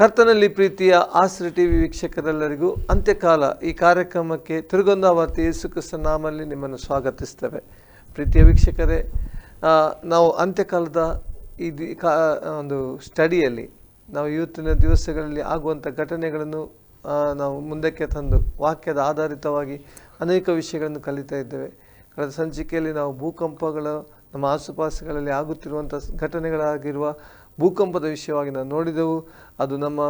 ಕರ್ತನಲ್ಲಿ ಪ್ರೀತಿಯ ಆಸ್ರ T V ವೀಕ್ಷಕರೆಲ್ಲರಿಗೂ ಅಂತ್ಯಕಾಲ ಈ ಕಾರ್ಯಕ್ರಮಕ್ಕೆ ತಿರುಗೊಂದಾವರ್ತಿ ಯೇಸು ಕ್ರಿಸ್ತ ನಾಮಲ್ಲಿ ನಿಮ್ಮನ್ನು ಸ್ವಾಗತಿಸ್ತೇವೆ. ಪ್ರೀತಿಯ ವೀಕ್ಷಕರೇ ನಾವು ಅಂತ್ಯಕಾಲದ ಈ ದಿ- ಕಾ ಒಂದು ಸ್ಟಡಿಯಲ್ಲಿ, ನಾವು ಇವತ್ತಿನ ದಿವಸಗಳಲ್ಲಿ ಆಗುವಂಥ ಘಟನೆಗಳನ್ನು ನಾವು ಮುಂದಕ್ಕೆ ತಂದು ವಾಕ್ಯದ ಆಧಾರಿತವಾಗಿ ಅನೇಕ ವಿಷಯಗಳನ್ನು ಕಲಿತಾ ಇದ್ದೇವೆ. ಕಳೆದ ಸಂಚಿಕೆಯಲ್ಲಿ ನಾವು ಭೂಕಂಪಗಳು, ನಮ್ಮ ಆಸುಪಾಸುಗಳಲ್ಲಿ ಆಗುತ್ತಿರುವಂಥ ಘಟನೆಗಳಾಗಿರುವ ಭೂಕಂಪದ ವಿಷಯವಾಗಿ ನಾವು ನೋಡಿದೆವು. ಅದು ನಮ್ಮ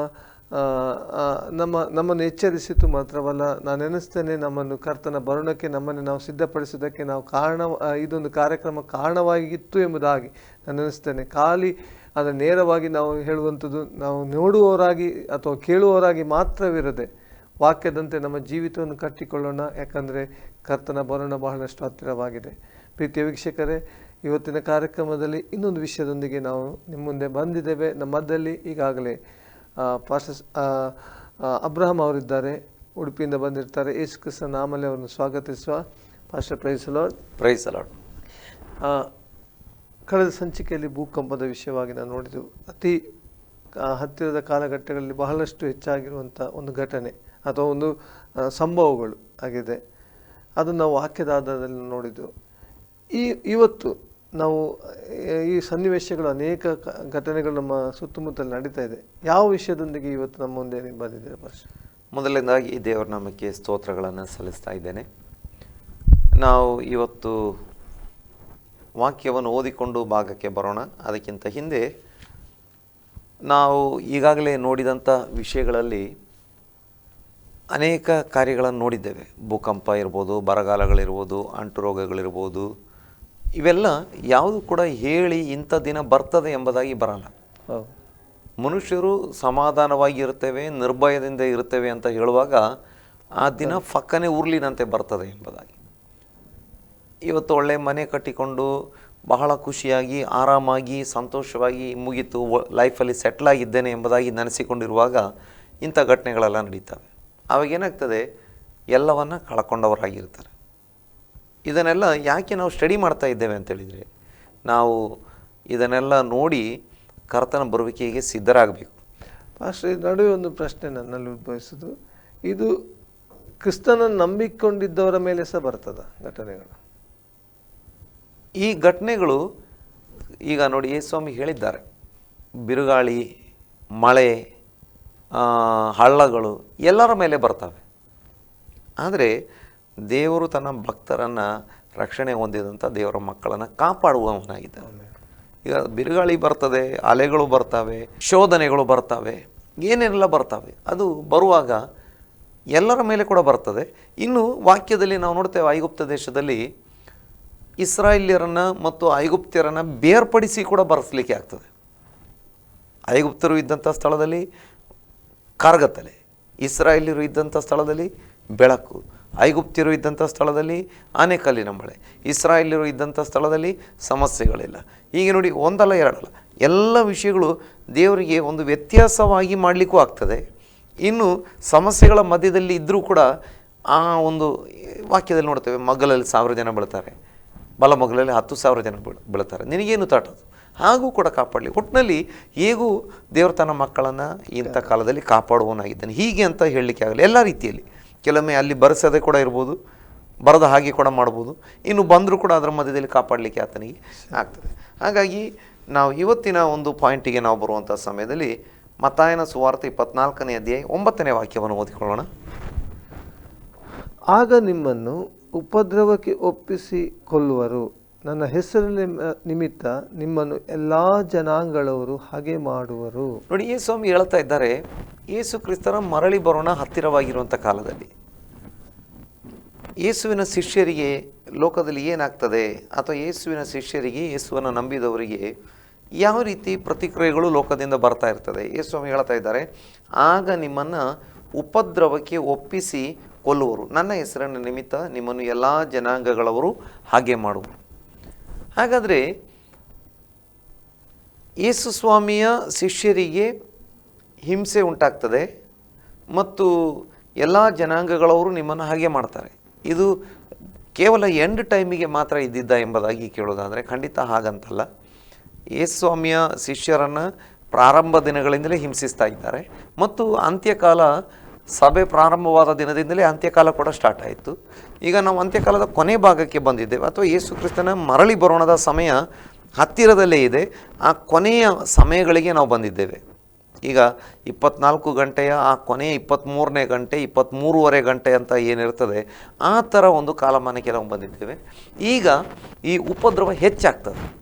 ನಮ್ಮ, ನಮ್ಮನ್ನು ಎಚ್ಚರಿಸಿತು ಮಾತ್ರವಲ್ಲ, ನಾನು ಎನಿಸ್ತೇನೆ ನಮ್ಮನ್ನು ಕರ್ತನ ಬರುಣಕ್ಕೆ, ನಮ್ಮನ್ನು ನಾವು ಸಿದ್ಧಪಡಿಸೋದಕ್ಕೆ ನಾವು ಕಾರಣ ಇದೊಂದು ಕಾರ್ಯಕ್ರಮ ಕಾರಣವಾಗಿತ್ತು ಎಂಬುದಾಗಿ ನಾನು ಎನಿಸ್ತೇನೆ. ಖಾಲಿ ಅದರ ನೇರವಾಗಿ ನಾವು ಹೇಳುವಂಥದ್ದು, ನಾವು ನೋಡುವವರಾಗಿ ಅಥವಾ ಕೇಳುವವರಾಗಿ ಮಾತ್ರವಿರದೆ ವಾಕ್ಯದಂತೆ ನಮ್ಮ ಜೀವಿತವನ್ನು ಕಟ್ಟಿಕೊಳ್ಳೋಣ. ಯಾಕಂದರೆ ಕರ್ತನ ಬರೋಣ ಬಹಳಷ್ಟು ಹತ್ತಿರವಾಗಿದೆ. ಪ್ರೀತಿಯ ವೀಕ್ಷಕರೇ ಇವತ್ತಿನ ಕಾರ್ಯಕ್ರಮದಲ್ಲಿ ಇನ್ನೊಂದು ವಿಷಯದೊಂದಿಗೆ ನಾವು ನಿಮ್ಮ ಮುಂದೆ ಬಂದಿದ್ದೇವೆ. ನಮ್ಮ ಮಧ್ಯದಲ್ಲಿ ಈಗಾಗಲೇ ಪಾಸ್ಟರ್ ಅಬ್ರಹಂ ಅವರಿದ್ದಾರೆ ಉಡುಪಿಯಿಂದ ಬಂದಿರ್ತಾರೆ. ಯೇಸು ಕೃಷ್ಣ ನಾಮಲ್ಲಿ ಅವರನ್ನು ಸ್ವಾಗತಿಸುವ ಪಾಸ್ಟರ್ ಪ್ರೈಸ್ ಅಲಾಡ್ ಪ್ರೈಸ್ ಅಲಾಡ್ ಕಳೆದ ಸಂಚಿಕೆಯಲ್ಲಿ ಭೂಕಂಪದ ವಿಷಯವಾಗಿ ನಾವು ನೋಡಿದೆವು ಅತಿ ಹತ್ತಿರದ ಕಾಲಘಟ್ಟಗಳಲ್ಲಿ ಬಹಳಷ್ಟು ಹೆಚ್ಚಾಗಿರುವಂಥ ಒಂದು ಘಟನೆ ಅಥವಾ ಒಂದು ಸಂಭವಗಳು ಆಗಿದೆ. ಅದನ್ನು ನಾವು ವಾಕ್ಯದ ಆಧಾರದಲ್ಲಿ ನೋಡಿದ್ದು. ಈ ಇವತ್ತು ನಾವು, ಈ ಸನ್ನಿವೇಶಗಳು ಅನೇಕ ಘಟನೆಗಳು ನಮ್ಮ ಸುತ್ತಮುತ್ತಲು ನಡೀತಾ ಇದೆ. ಯಾವ ವಿಷಯದೊಂದಿಗೆ ಇವತ್ತು ನಮ್ಮ ಮುಂದೆ ಬಂದಿದ್ದೀರಾ ಭಾಷೆ ಮೊದಲನೇದಾಗಿ ದೇವರ ನಾಮಕ್ಕೆ ಸ್ತೋತ್ರಗಳನ್ನು ಸಲ್ಲಿಸ್ತಾ ಇದ್ದೇನೆ. ನಾವು ಇವತ್ತು ವಾಕ್ಯವನ್ನು ಓದಿಕೊಂಡು ಭಾಗಕ್ಕೆ ಬರೋಣ. ಅದಕ್ಕಿಂತ ಹಿಂದೆ ನಾವು ಈಗಾಗಲೇ ನೋಡಿದಂಥ ವಿಷಯಗಳಲ್ಲಿ ಅನೇಕ ಕಾರ್ಯಗಳನ್ನು ನೋಡಿದ್ದೇವೆ. ಭೂಕಂಪ ಇರ್ಬೋದು, ಬರಗಾಲಗಳಿರ್ಬೋದು, ಅಂಟು ರೋಗಗಳಿರ್ಬೋದು ಇವೆಲ್ಲ ಯಾವುದು ಕೂಡ ಹೇಳಿ ಇಂಥ ದಿನ ಬರ್ತದೆ ಎಂಬುದಾಗಿ ಬರಲ್ಲ. ಮನುಷ್ಯರು ಸಮಾಧಾನವಾಗಿ ಇರ್ತೇವೆ ನಿರ್ಭಯದಿಂದ ಇರ್ತೇವೆ ಅಂತ ಹೇಳುವಾಗ ಆ ದಿನ ಫಕ್ಕನೆ ಉರ್ಲಿನಂತೆ ಬರ್ತದೆ ಎಂಬುದಾಗಿ. ಇವತ್ತು ಒಳ್ಳೆ ಮನೆ ಕಟ್ಟಿಕೊಂಡು ಬಹಳ ಖುಷಿಯಾಗಿ ಆರಾಮಾಗಿ ಸಂತೋಷವಾಗಿ ಮುಗಿತು ಲೈಫಲ್ಲಿ ಸೆಟ್ಲ್ ಆಗಿದ್ದೇನೆ ಎಂಬುದಾಗಿ ನೆನೆಸಿಕೊಂಡಿರುವಾಗ ಇಂಥ ಘಟನೆಗಳೆಲ್ಲ ನಡೀತವೆ. ಆವಾಗ ಏನಾಗ್ತದೆ? ಎಲ್ಲವನ್ನ ಕಳ್ಕೊಂಡವರಾಗಿರ್ತಾರೆ. ಇದನ್ನೆಲ್ಲ ಯಾಕೆ ನಾವು ಸ್ಟಡಿ ಮಾಡ್ತಾ ಇದ್ದೇವೆ ಅಂತೇಳಿದರೆ ನಾವು ಇದನ್ನೆಲ್ಲ ನೋಡಿ ಕರ್ತನ ಬರುವಿಕೆಗೆ ಸಿದ್ಧರಾಗಬೇಕು. ಪಾಸ್ಟರ್ ನಡುವೆ ಒಂದು ಪ್ರಶ್ನೆ ನನ್ನಲ್ಲಿ ಉದ್ಭವಿಸೋದು ಇದು ಕ್ರಿಸ್ತನನ್ನು ನಂಬಿಕೊಂಡಿದ್ದವರ ಮೇಲೆ ಸಹ ಬರ್ತದ ಘಟನೆಗಳು? ಈ ಘಟನೆಗಳು ಈಗ ನೋಡಿ ಸ್ವಾಮಿ ಹೇಳಿದ್ದಾರೆ. ಬಿರುಗಾಳಿ ಮಳೆ ಹಳ್ಳಗಳು ಎಲ್ಲರ ಮೇಲೆ ಬರ್ತವೆ. ಆದರೆ ದೇವರು ತನ್ನ ಭಕ್ತರನ್ನು ರಕ್ಷಣೆ ಹೊಂದಿದಂಥ ದೇವರ ಮಕ್ಕಳನ್ನು ಕಾಪಾಡುವವನಾಗಿದ್ದಾನೆ. ಈಗ ಬಿರುಗಾಳಿ ಬರ್ತದೆ, ಅಲೆಗಳು ಬರ್ತವೆ, ಶೋಧನೆಗಳು ಬರ್ತವೆ ಏನೆಲ್ಲ ಬರ್ತವೆ, ಅದು ಬರುವಾಗ ಎಲ್ಲರ ಮೇಲೆ ಕೂಡ ಬರ್ತದೆ. ಇನ್ನು ವಾಕ್ಯದಲ್ಲಿ ನಾವು ನೋಡ್ತೇವೆ ಐಗುಪ್ತ ದೇಶದಲ್ಲಿ ಇಸ್ರಾಯೇಲ್ಯರನ್ನು ಮತ್ತು ಐಗುಪ್ತ್ಯರನ್ನು ಬೇರ್ಪಡಿಸಿ ಕೂಡ ಬರೆಸಲಿಕ್ಕೆ ಆಗ್ತದೆ. ಐಗುಪ್ತರು ಇದ್ದಂಥ ಸ್ಥಳದಲ್ಲಿ ಕಾರ್ಗತ್ತಲೆ ಇಸ್ರಾಯೇಲ್ಯರು ಇದ್ದಂಥ ಸ್ಥಳದಲ್ಲಿ ಬೆಳಕು ಐಗುಪ್ತ್ಯರು ಇದ್ದಂಥ ಸ್ಥಳದಲ್ಲಿ ಆನೆಕಲ್ಲಿನ ಮಳೆ ಇಸ್ರಾಯೇಲರು ಇದ್ದಂಥ ಸ್ಥಳದಲ್ಲಿ ಸಮಸ್ಯೆಗಳಿಲ್ಲ. ಹೀಗೆ ನೋಡಿ ಒಂದಲ್ಲ ಎರಡಲ್ಲ, ಎಲ್ಲ ವಿಷಯಗಳು ದೇವರಿಗೆ ಒಂದು ವ್ಯತ್ಯಾಸವಾಗಿ ಮಾಡಲಿಕ್ಕೂ ಆಗ್ತದೆ. ಇನ್ನು ಸಮಸ್ಯೆಗಳ ಮಧ್ಯದಲ್ಲಿ ಇದ್ದರೂ ಕೂಡ ಆ ಒಂದು ವಾಕ್ಯದಲ್ಲಿ ನೋಡ್ತೇವೆ, ಮಗ್ಗಲಲ್ಲಿ ಸಾವಿರ ಜನ ಬೀಳ್ತಾರೆ. ಬಲ ಮಗ್ಗಲಲ್ಲಿ ಹತ್ತು ಸಾವಿರ ಜನ ಬೀಳ್, ಬೀಳ್ತಾರೆ. ನಿನಗೇನು ತಾಟದು ಹಾಗೂ ಕೂಡ ಕಾಪಾಡಲಿ. ಒಟ್ಟಿನಲ್ಲಿ ಹೇಗೂ ದೇವರು ತನ್ನ ಮಕ್ಕಳನ್ನು ಇಂಥ ಕಾಲದಲ್ಲಿ ಕಾಪಾಡುವವನಾಗಿದ್ದಾನೆ? ಹೀಗೆ ಅಂತ ಹೇಳಲಿಕ್ಕೆ ಆಗಲಿ ಎಲ್ಲ ರೀತಿಯಲ್ಲಿ. ಕೆಲವೊಮ್ಮೆ ಅಲ್ಲಿ ಬರೆಸದೆ ಕೂಡ ಇರ್ಬೋದು, ಬರದ ಹಾಗೆ ಕೂಡ ಮಾಡ್ಬೋದು. ಇನ್ನು ಬಂದರೂ ಕೂಡ ಅದರ ಮಧ್ಯದಲ್ಲಿ ಕಾಪಾಡಲಿಕ್ಕೆ ಆತನಿಗೆ ಆಗ್ತದೆ. ಹಾಗಾಗಿ ನಾವು ಇವತ್ತಿನ ಒಂದು ಪಾಯಿಂಟಿಗೆ ನಾವು ಬರುವಂಥ ಸಮಯದಲ್ಲಿ ಮತಾಯನ ಸುವಾರ್ತೆ ಇಪ್ಪತ್ನಾಲ್ಕನೇ ಅಧ್ಯಾಯ ಒಂಬತ್ತನೇ ವಾಕ್ಯವನ್ನು ಓದಿಕೊಳ್ಳೋಣ. ಆಗ ನಿಮ್ಮನ್ನು ಉಪದ್ರವಕ್ಕೆ ಒಪ್ಪಿಸಿ ಕೊಲ್ಲುವರು ನನ್ನ ಹೆಸರಿನ ನಿಮಿತ್ತ ನಿಮ್ಮನ್ನು ಎಲ್ಲ ಜನಾಂಗಗಳವರು ಹಾಗೆ ಮಾಡುವರು. ನೋಡಿ ಈ ಸ್ವಾಮಿ ಹೇಳ್ತಾ ಇದ್ದಾರೆ, ಯೇಸು ಕ್ರಿಸ್ತನ ಮರಳಿ ಬರೋಣ ಹತ್ತಿರವಾಗಿರುವಂಥ ಕಾಲದಲ್ಲಿ. ಯೇಸುವಿನ ಶಿಷ್ಯರಿಗೆ ಲೋಕದಲ್ಲಿ ಏನಾಗ್ತದೆ? ಅಥವಾ ಯೇಸುವಿನ ಶಿಷ್ಯರಿಗೆ, ಯೇಸುವನ್ನು ನಂಬಿದವರಿಗೆ ಯಾವ ರೀತಿ ಪ್ರತಿಕ್ರಿಯೆಗಳು ಲೋಕದಿಂದ ಬರ್ತಾ ಇರ್ತದೆ? ಯೇಸ್ವಾಮಿ ಹೇಳ್ತಾ ಇದ್ದಾರೆ, ಆಗ ನಿಮ್ಮನ್ನು ಉಪದ್ರವಕ್ಕೆ ಒಪ್ಪಿಸಿ ಕೊಲ್ಲುವರು. ನನ್ನ ಹೆಸರಿನ ನಿಮಿತ್ತ ನಿಮ್ಮನ್ನು ಎಲ್ಲ ಜನಾಂಗಗಳವರು ಹಾಗೆ ಮಾಡುವರು. ಹಾಗಾದರೆ ಯೇಸು ಸ್ವಾಮಿಯ ಶಿಷ್ಯರಿಗೆ ಹಿಂಸೆ ಉಂಟಾಗ್ತದೆ ಮತ್ತು ಎಲ್ಲ ಜನಾಂಗಗಳವರು ನಿಮ್ಮನ್ನು ಹಾಗೆ ಮಾಡ್ತಾರೆ. ಇದು ಕೇವಲ ಎಂಡ್ ಟೈಮಿಗೆ ಮಾತ್ರ ಇದ್ದಿದ್ದ ಎಂಬುದಾಗಿ ಕೇಳೋದಾದರೆ ಖಂಡಿತ ಹಾಗಂತಲ್ಲ. ಯೇಸು ಸ್ವಾಮಿಯ ಶಿಷ್ಯರನ್ನು ಪ್ರಾರಂಭ ದಿನಗಳಿಂದಲೇ ಹಿಂಸಿಸ್ತಾ ಇದ್ದಾರೆ. ಮತ್ತು ಅಂತ್ಯಕಾಲ ಸಭೆ ಪ್ರಾರಂಭವಾದ ದಿನದಿಂದಲೇ ಅಂತ್ಯಕಾಲ ಕೂಡ ಸ್ಟಾರ್ಟ್ ಆಯಿತು. ಈಗ ನಾವು ಅಂತ್ಯಕಾಲದ ಕೊನೆ ಭಾಗಕ್ಕೆ ಬಂದಿದ್ದೇವೆ. ಅಥವಾ ಯೇಸು ಕ್ರಿಸ್ತನ ಮರಳಿ ಬರೋಣದ ಸಮಯ ಹತ್ತಿರದಲ್ಲೇ ಇದೆ. ಆ ಕೊನೆಯ ಸಮಯಗಳಿಗೆ ನಾವು ಬಂದಿದ್ದೇವೆ. ಈಗ ಇಪ್ಪತ್ನಾಲ್ಕು ಗಂಟೆಯ, ಆ ಕೊನೆಯ ಇಪ್ಪತ್ತ್ಮೂರನೇ ಗಂಟೆ ಇಪ್ಪತ್ತ್ಮೂರುವರೆ ಗಂಟೆ ಅಂತ ಏನಿರ್ತದೆ ಆ ಥರ ಒಂದು ಕಾಲಮಾನಕ್ಕೆ ನಾವು ಬಂದಿದ್ದೇವೆ. ಈಗ ಈ ಉಪದ್ರವ ಹೆಚ್ಚಾಗ್ತದೆ.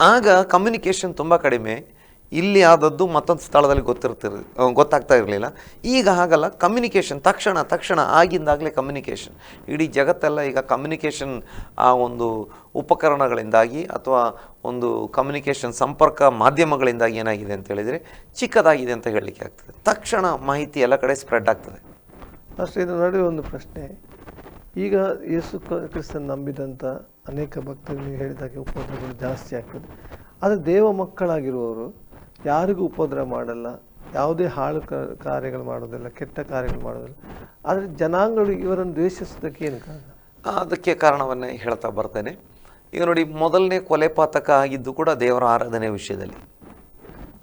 ಆಗ ಕಮ್ಯುನಿಕೇಷನ್ ತುಂಬ ಕಡಿಮೆ. ಇಲ್ಲಿ ಆದದ್ದು ಮತ್ತೊಂದು ಸ್ಥಳದಲ್ಲಿ ಗೊತ್ತಿರ್ತಿರ್ ಗೊತ್ತಾಗ್ತಾ ಇರಲಿಲ್ಲ. ಈಗ ಹಾಗಲ್ಲ ಕಮ್ಯುನಿಕೇಷನ್ ತಕ್ಷಣ ತಕ್ಷಣ, ಆಗಿಂದಾಗಲೇ ಕಮ್ಯುನಿಕೇಷನ್ ಇಡೀ ಜಗತ್ತೆಲ್ಲ ಈಗ ಕಮ್ಯುನಿಕೇಷನ್ ಆ ಒಂದು ಉಪಕರಣಗಳಿಂದಾಗಿ ಅಥವಾ ಒಂದು ಕಮ್ಯುನಿಕೇಷನ್ ಸಂಪರ್ಕ ಮಾಧ್ಯಮಗಳಿಂದಾಗಿ ಏನಾಗಿದೆ ಅಂತ ಹೇಳಿದರೆ, ಚಿಕ್ಕದಾಗಿದೆ ಅಂತ ಹೇಳಲಿಕ್ಕೆ ಆಗ್ತದೆ. ತಕ್ಷಣ ಮಾಹಿತಿ ಎಲ್ಲ ಕಡೆ ಸ್ಪ್ರೆಡ್ ಆಗ್ತದೆ. ಅಷ್ಟೇ ಇದು ನಡುವೆ ಒಂದು ಪ್ರಶ್ನೆ. ಈಗ ಯೇಸು ಕ್ರಿಸ್ತನ್ ನಂಬಿದಂಥ ಅನೇಕ ಭಕ್ತರು ನೀವು ಹೇಳಿದಾಗೆ ಉಪದ್ರವಗಳು ಜಾಸ್ತಿ ಆಗ್ತದೆ. ಆದರೆ ದೇವ ಮಕ್ಕಳಾಗಿರುವವರು ಯಾರಿಗೂ ಉಪದ್ರ ಮಾಡಲ್ಲ. ಯಾವುದೇ ಹಾಳು ಕಾರ್ಯಗಳು ಮಾಡೋದಿಲ್ಲ, ಕೆಟ್ಟ ಕಾರ್ಯಗಳು ಮಾಡೋದಿಲ್ಲ. ಆದರೆ ಜನಾಂಗಗಳು ಇವರನ್ನು ದ್ವೇಷಿಸೋದಕ್ಕೆ ಏನು ಕಾರಣ? ಅದಕ್ಕೆ ಕಾರಣವನ್ನೇ ಹೇಳ್ತಾ ಬರ್ತೇನೆ. ಈಗ ನೋಡಿ, ಮೊದಲನೇ ಕೊಲೆ ಪಾತಕ ಆಗಿದ್ದು ಕೂಡ ದೇವರ ಆರಾಧನೆ ವಿಷಯದಲ್ಲಿ.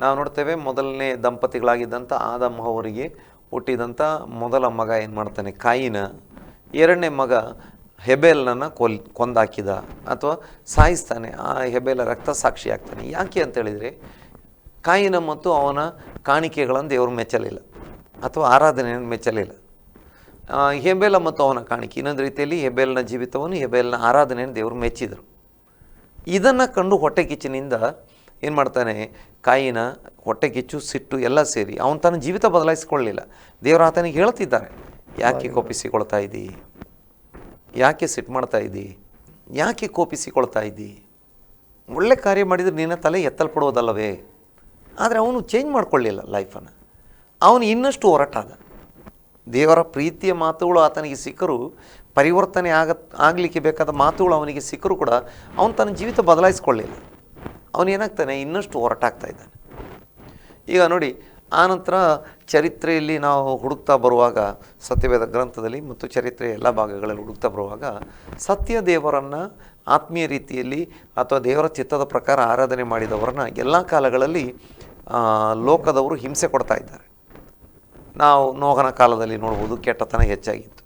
ನಾವು ನೋಡ್ತೇವೆ, ಮೊದಲನೇ ದಂಪತಿಗಳಾಗಿದ್ದಂಥ ಆದಮ್ಮ ಅವರಿಗೆ ಹುಟ್ಟಿದಂಥ ಮೊದಲ ಮಗ ಏನು ಮಾಡ್ತಾನೆ? ಕಾಯಿನ ಎರಡನೇ ಮಗ ಹೆಬೆಲ್ನನ್ನು ಕೊಲ್, ಕೊಂದಾಕಿದ ಅಥವಾ ಸಾಯಿಸ್ತಾನೆ. ಆ ಹೆಬೆಲ ರಕ್ತ ಸಾಕ್ಷಿ ಆಗ್ತಾನೆ ಯಾಕೆ ಅಂತ ಹೇಳಿದರೆ ಕಾಯಿನ ಮತ್ತು ಅವನ ಕಾಣಿಕೆಗಳನ್ನು ದೇವರು ಮೆಚ್ಚಲಿಲ್ಲ ಅಥವಾ ಆರಾಧನೆಯನ್ನು ಮೆಚ್ಚಲಿಲ್ಲ. ಹೆಬೆಲ ಮತ್ತು ಅವನ ಕಾಣಿಕೆ. ಇನ್ನೊಂದು ರೀತಿಯಲ್ಲಿ ಹೆಬೆಲ್ನ ಜೀವಿತವನ್ನು ಹೆಬೆಲ್ನ ಆರಾಧನೆಯನ್ನು ದೇವರು ಮೆಚ್ಚಿದರು. ಇದನ್ನು ಕಂಡು ಹೊಟ್ಟೆ ಕಿಚ್ಚಿನಿಂದ ಏನು ಮಾಡ್ತಾನೆ ಕಾಯಿನ ಹೊಟ್ಟೆ ಕಿಚ್ಚು ಸಿಟ್ಟು ಎಲ್ಲ ಸೇರಿ ಅವನು ತನ್ನ ಜೀವಿತ ಬದಲಾಯಿಸಿಕೊಳ್ಳಲಿಲ್ಲ. ದೇವರು ಆತನಿಗೆ ಹೇಳ್ತಿದ್ದಾರೆ ಯಾಕೆ ಕೋಪಿಸಿಕೊಳ್ತಾ ಇದ್ದೀ? ಯಾಕೆ ಸಿಟ್ಟು ಮಾಡ್ತಾ ಇದ್ದಿ? ಯಾಕೆ ಕೋಪಿಸಿಕೊಳ್ತಾ ಇದ್ದಿ? ಒಳ್ಳೆ ಕಾರ್ಯ ಮಾಡಿದರೆ ನಿನ್ನ ತಲೆ ಎತ್ತಲ್ಪಡುವುದಲ್ಲವೇ? ಆದರೆ ಅವನು ಚೇಂಜ್ ಮಾಡಿಕೊಳ್ಳಿಲ್ಲ ಲೈಫನ್ನು ಅವನು ಇನ್ನಷ್ಟು ಹೊರಟಾದ ದೇವರ ಪ್ರೀತಿಯ ಮಾತುಗಳು ಆತನಿಗೆ ಸಿಕ್ಕರು, ಪರಿವರ್ತನೆ ಆಗ, ಆಗಲಿಕ್ಕೆ ಬೇಕಾದ ಮಾತುಗಳು ಅವನಿಗೆ ಸಿಕ್ಕರು ಕೂಡ ಅವನು ತನ್ನ ಜೀವಿತ ಬದಲಾಯಿಸ್ಕೊಳ್ಳಿಲ್ಲ. ಅವನು ಏನಾಗ್ತಾನೆ? ಇನ್ನಷ್ಟು ಹೊರಟಾಗ್ತಾ ಇದ್ದಾನೆ. ಈಗ ನೋಡಿ ಆನಂತರ ಚರಿತ್ರೆಯಲ್ಲಿ ನಾವು ಹುಡುಕ್ತಾ ಬರುವಾಗ, ಸತ್ಯವೇದ ಗ್ರಂಥದಲ್ಲಿ ಮತ್ತು ಚರಿತ್ರೆಯ ಎಲ್ಲ ಭಾಗಗಳಲ್ಲಿ ಹುಡುಕ್ತಾ ಬರುವಾಗ, ಸತ್ಯ ದೇವರನ್ನು ಆತ್ಮೀಯ ರೀತಿಯಲ್ಲಿ ಅಥವಾ ದೇವರ ಚಿತ್ತದ ಪ್ರಕಾರ ಆರಾಧನೆ ಮಾಡಿದವರನ್ನ ಎಲ್ಲ ಕಾಲಗಳಲ್ಲಿ ಲೋಕದವರು ಹಿಂಸೆ ಕೊಡ್ತಾ ಇದ್ದಾರೆ. ನಾವು ನೋಹನ ಕಾಲದಲ್ಲಿ ನೋಡ್ಬೋದು ಕೆಟ್ಟತನ ಹೆಚ್ಚಾಗಿತ್ತು.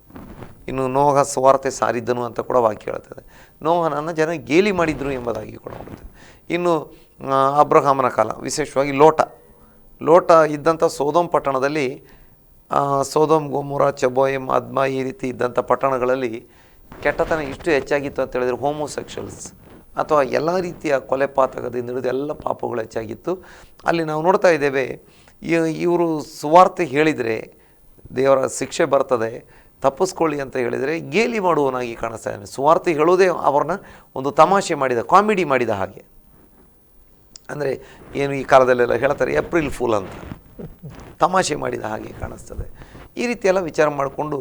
ಇನ್ನು ನೋಹ ಸ್ವಾರ್ಥೆ ಸಾರಿದ್ದನು ಅಂತ ಕೂಡ ವಾಕ್ಯ ಹೇಳ್ತದೆ. ನೋಹನನ್ನು ಜನ ಗೇಲಿ ಮಾಡಿದ್ರು ಎಂಬುದಾಗಿ ಕೂಡ ಬರ್ತದೆ ಇನ್ನು ಅಬ್ರಹಾಮನ ಕಾಲ, ವಿಶೇಷವಾಗಿ ಲೋಟ. ಲೋಟ ಇದ್ದಂಥ ಸೋದೋಮ್ ಪಟ್ಟಣದಲ್ಲಿ ಸೋದೋಮ್ ಗೋಮುರ ಚಬೋಯಂ ಅದ್ಮ ಈ ರೀತಿ ಇದ್ದಂಥ ಪಟ್ಟಣಗಳಲ್ಲಿ ಕೆಟ್ಟತನ ಇಷ್ಟು ಹೆಚ್ಚಾಗಿತ್ತು ಅಂತ ಹೇಳಿದರೆ ಹೋಮೋಸೆಕ್ಷಲ್ಸ್ ಅಥವಾ ಎಲ್ಲ ರೀತಿಯ ಕೊಲೆ ಪಾತಕದಿಂದ ಹಿಡಿದು ಎಲ್ಲ ಪಾಪಗಳು ಹೆಚ್ಚಾಗಿತ್ತು. ಅಲ್ಲಿ ನಾವು ನೋಡ್ತಾ ಇದ್ದೇವೆ ಇವರು ಸುವಾರ್ತೆ ಹೇಳಿದರೆ, ದೇವರ ಶಿಕ್ಷೆ ಬರ್ತದೆ, ತಪ್ಪಿಸ್ಕೊಳ್ಳಿ ಅಂತ ಹೇಳಿದರೆ ಗೇಲಿ ಮಾಡುವವನಾಗಿ ಕಾಣಿಸ್ತಾ ಇದ್ದಾನೆ. ಸುವಾರ್ತೆ ಹೇಳೋದೇ ಅವ್ರನ್ನ ಒಂದು ತಮಾಷೆ ಮಾಡಿದ, ಕಾಮಿಡಿ ಮಾಡಿದ ಹಾಗೆ. ಅಂದರೆ ಏನು ಈ ಕಾಲದಲ್ಲೆಲ್ಲ ಹೇಳ್ತಾರೆ, ಏಪ್ರಿಲ್ ಫೂಲ್ ಅಂತ. ತಮಾಷೆ ಮಾಡಿದ ಹಾಗೆ ಕಾಣಿಸ್ತದೆ. ಈ ರೀತಿ ಎಲ್ಲ ವಿಚಾರ ಮಾಡಿಕೊಂಡು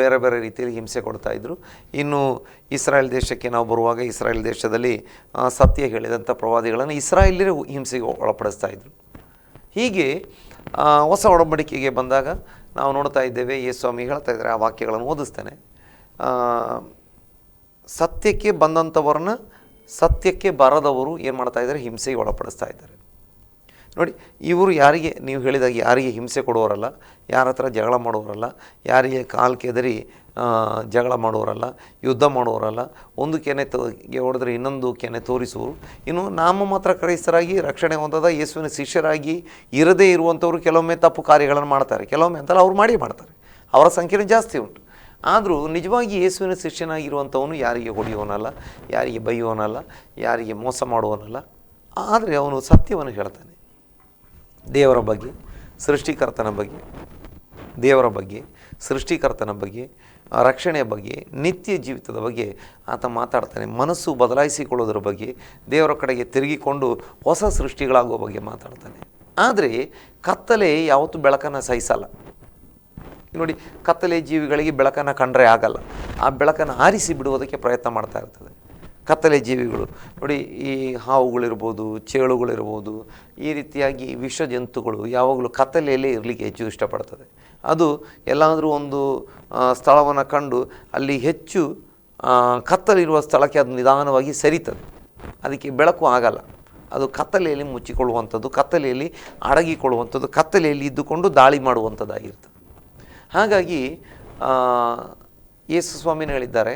ಬೇರೆ ಬೇರೆ ರೀತಿಯಲ್ಲಿ ಹಿಂಸೆ ಕೊಡ್ತಾ ಇದ್ದರು ಇನ್ನು ಇಸ್ರಾಯೇಲ್ ದೇಶಕ್ಕೆ ನಾವು ಬರುವಾಗ ಇಸ್ರಾಯೇಲ್ ದೇಶದಲ್ಲಿ ಸತ್ಯ ಹೇಳಿದಂಥ ಪ್ರವಾದಿಗಳನ್ನು ಇಸ್ರಾಯೇಲರೇ ಹಿಂಸೆಗೆ ಒಳಪಡಿಸ್ತಾ ಇದ್ದರು ಹೀಗೆ ಹೊಸ ಒಡಂಬಡಿಕೆಗೆ ಬಂದಾಗ ನಾವು ನೋಡ್ತಾ ಇದ್ದೇವೆ, ಯೇಸು ಸ್ವಾಮಿ ಹೇಳ್ತಾ ಇದ್ದಾರೆ, ಆ ವಾಕ್ಯಗಳನ್ನು ಓದಿಸ್ತೇನೆ. ಸತ್ಯಕ್ಕೆ ಬಂದಂಥವ್ರನ್ನ ಸತ್ಯಕ್ಕೆ ಬರದವರು ಏನು ಮಾಡ್ತಾ ಇದ್ದಾರೆ? ಹಿಂಸೆಗೆ ಒಳಪಡಿಸ್ತಾ ಇದ್ದಾರೆ. ನೋಡಿ, ಇವರು ಯಾರಿಗೆ, ನೀವು ಹೇಳಿದಾಗ ಯಾರಿಗೆ ಹಿಂಸೆ ಕೊಡೋರಲ್ಲ ಯಾರ ಹತ್ರ ಜಗಳ ಮಾಡೋರಲ್ಲ ಯಾರಿಗೆ ಕಾಲು ಕೆದರಿ ಜಗಳ ಮಾಡೋರಲ್ಲ ಯುದ್ಧ ಮಾಡೋರಲ್ಲ ಒಂದು ಕೆನೆ ತೋಗೆ ಹೊಡೆದ್ರೆ ಇನ್ನೊಂದು ಕೆನೆ ತೋರಿಸುವರು ಇನ್ನು ನಾಮ ಮಾತ್ರ ಕ್ರೈಸ್ತರಾಗಿ, ರಕ್ಷಣೆ ಹೊಂದದ ಯೇಸುವಿನ ಶಿಷ್ಯರಾಗಿ ಇರದೇ ಇರುವಂಥವ್ರು ಕೆಲವೊಮ್ಮೆ ತಪ್ಪು ಕಾರ್ಯಗಳನ್ನು ಮಾಡ್ತಾರೆ. ಕೆಲವೊಮ್ಮೆ ಅಂತಲ್ಲ ಅವ್ರು ಮಾಡಿ ಮಾಡ್ತಾರೆ. ಅವರ ಸಂಖ್ಯೆನೇ ಜಾಸ್ತಿ ಉಂಟು. ಆದರೂ ನಿಜವಾಗಿ ಯೇಸುವಿನ ಶಿಷ್ಯನಾಗಿರುವಂಥವನು ಯಾರಿಗೆ ಹೊಡೆಯುವನಲ್ಲ, ಯಾರಿಗೆ ಬೈಯುವನಲ್ಲ, ಯಾರಿಗೆ ಮೋಸ ಮಾಡುವನಲ್ಲ. ಆದರೆ ಅವನು ಸತ್ಯವನ್ನು ಹೇಳ್ತಾನೆ. ದೇವರ ಬಗ್ಗೆ, ಸೃಷ್ಟಿಕರ್ತನ ಬಗ್ಗೆ, ದೇವರ ಬಗ್ಗೆ, ಸೃಷ್ಟಿಕರ್ತನ ಬಗ್ಗೆ, ರಕ್ಷಣೆಯ ಬಗ್ಗೆ, ನಿತ್ಯ ಜೀವಿತದ ಬಗ್ಗೆ ಆತ ಮಾತಾಡ್ತಾನೆ. ಮನಸ್ಸು ಬದಲಾಯಿಸಿಕೊಳ್ಳೋದ್ರ ಬಗ್ಗೆ, ದೇವರ ಕಡೆಗೆ ತಿರುಗಿಕೊಂಡು ಹೊಸ ಸೃಷ್ಟಿಗಳಾಗುವ ಬಗ್ಗೆ ಮಾತಾಡ್ತಾನೆ. ಆದರೆ ಕತ್ತಲೆ ಯಾವತ್ತೂ ಬೆಳಕನ್ನು ಸಹಿಸಲ್ಲ. ನೋಡಿ, ಕತ್ತಲೆ ಜೀವಿಗಳಿಗೆ ಬೆಳಕನ್ನು ಕಂಡ್ರೆ ಆಗಲ್ಲ. ಆ ಬೆಳಕನ್ನು ಆರಿಸಿ ಬಿಡುವುದಕ್ಕೆ ಪ್ರಯತ್ನ ಮಾಡ್ತಾ ಇರ್ತದೆ. ಕತ್ತಲೆ ಜೀವಿಗಳು. ನೋಡಿ, ಈ ಹಾವುಗಳಿರ್ಬೋದು, ಚೇಳುಗಳಿರ್ಬೋದು, ಈ ರೀತಿಯಾಗಿ ವಿಷ ಜಂತುಗಳು ಯಾವಾಗಲೂ ಕತ್ತಲೆಯಲ್ಲೇ ಇರಲಿಕ್ಕೆ ಹೆಚ್ಚು ಇಷ್ಟಪಡ್ತದೆ. ಅದು ಎಲ್ಲಾದರೂ ಒಂದು ಸ್ಥಳವನ್ನು ಕಂಡು ಅಲ್ಲಿ ಹೆಚ್ಚು ಕತ್ತಲಿರುವ ಸ್ಥಳಕ್ಕೆ ಅದು ನಿಧಾನವಾಗಿ ಸರಿತದೆ. ಅದಕ್ಕೆ ಬೆಳಕು ಆಗಲ್ಲ. ಅದು ಕತ್ತಲೆಯಲ್ಲಿ ಮುಚ್ಚಿಕೊಳ್ಳುವಂಥದ್ದು, ಕತ್ತಲೆಯಲ್ಲಿ ಅಡಗಿಕೊಳ್ಳುವಂಥದ್ದು, ಕತ್ತಲೆಯಲ್ಲಿ ಇದ್ದುಕೊಂಡು ದಾಳಿ ಮಾಡುವಂಥದ್ದಾಗಿರ್ತದೆ. ಹಾಗಾಗಿ ಯೇಸು ಸ್ವಾಮಿನ ಹೇಳಿದ್ದಾರೆ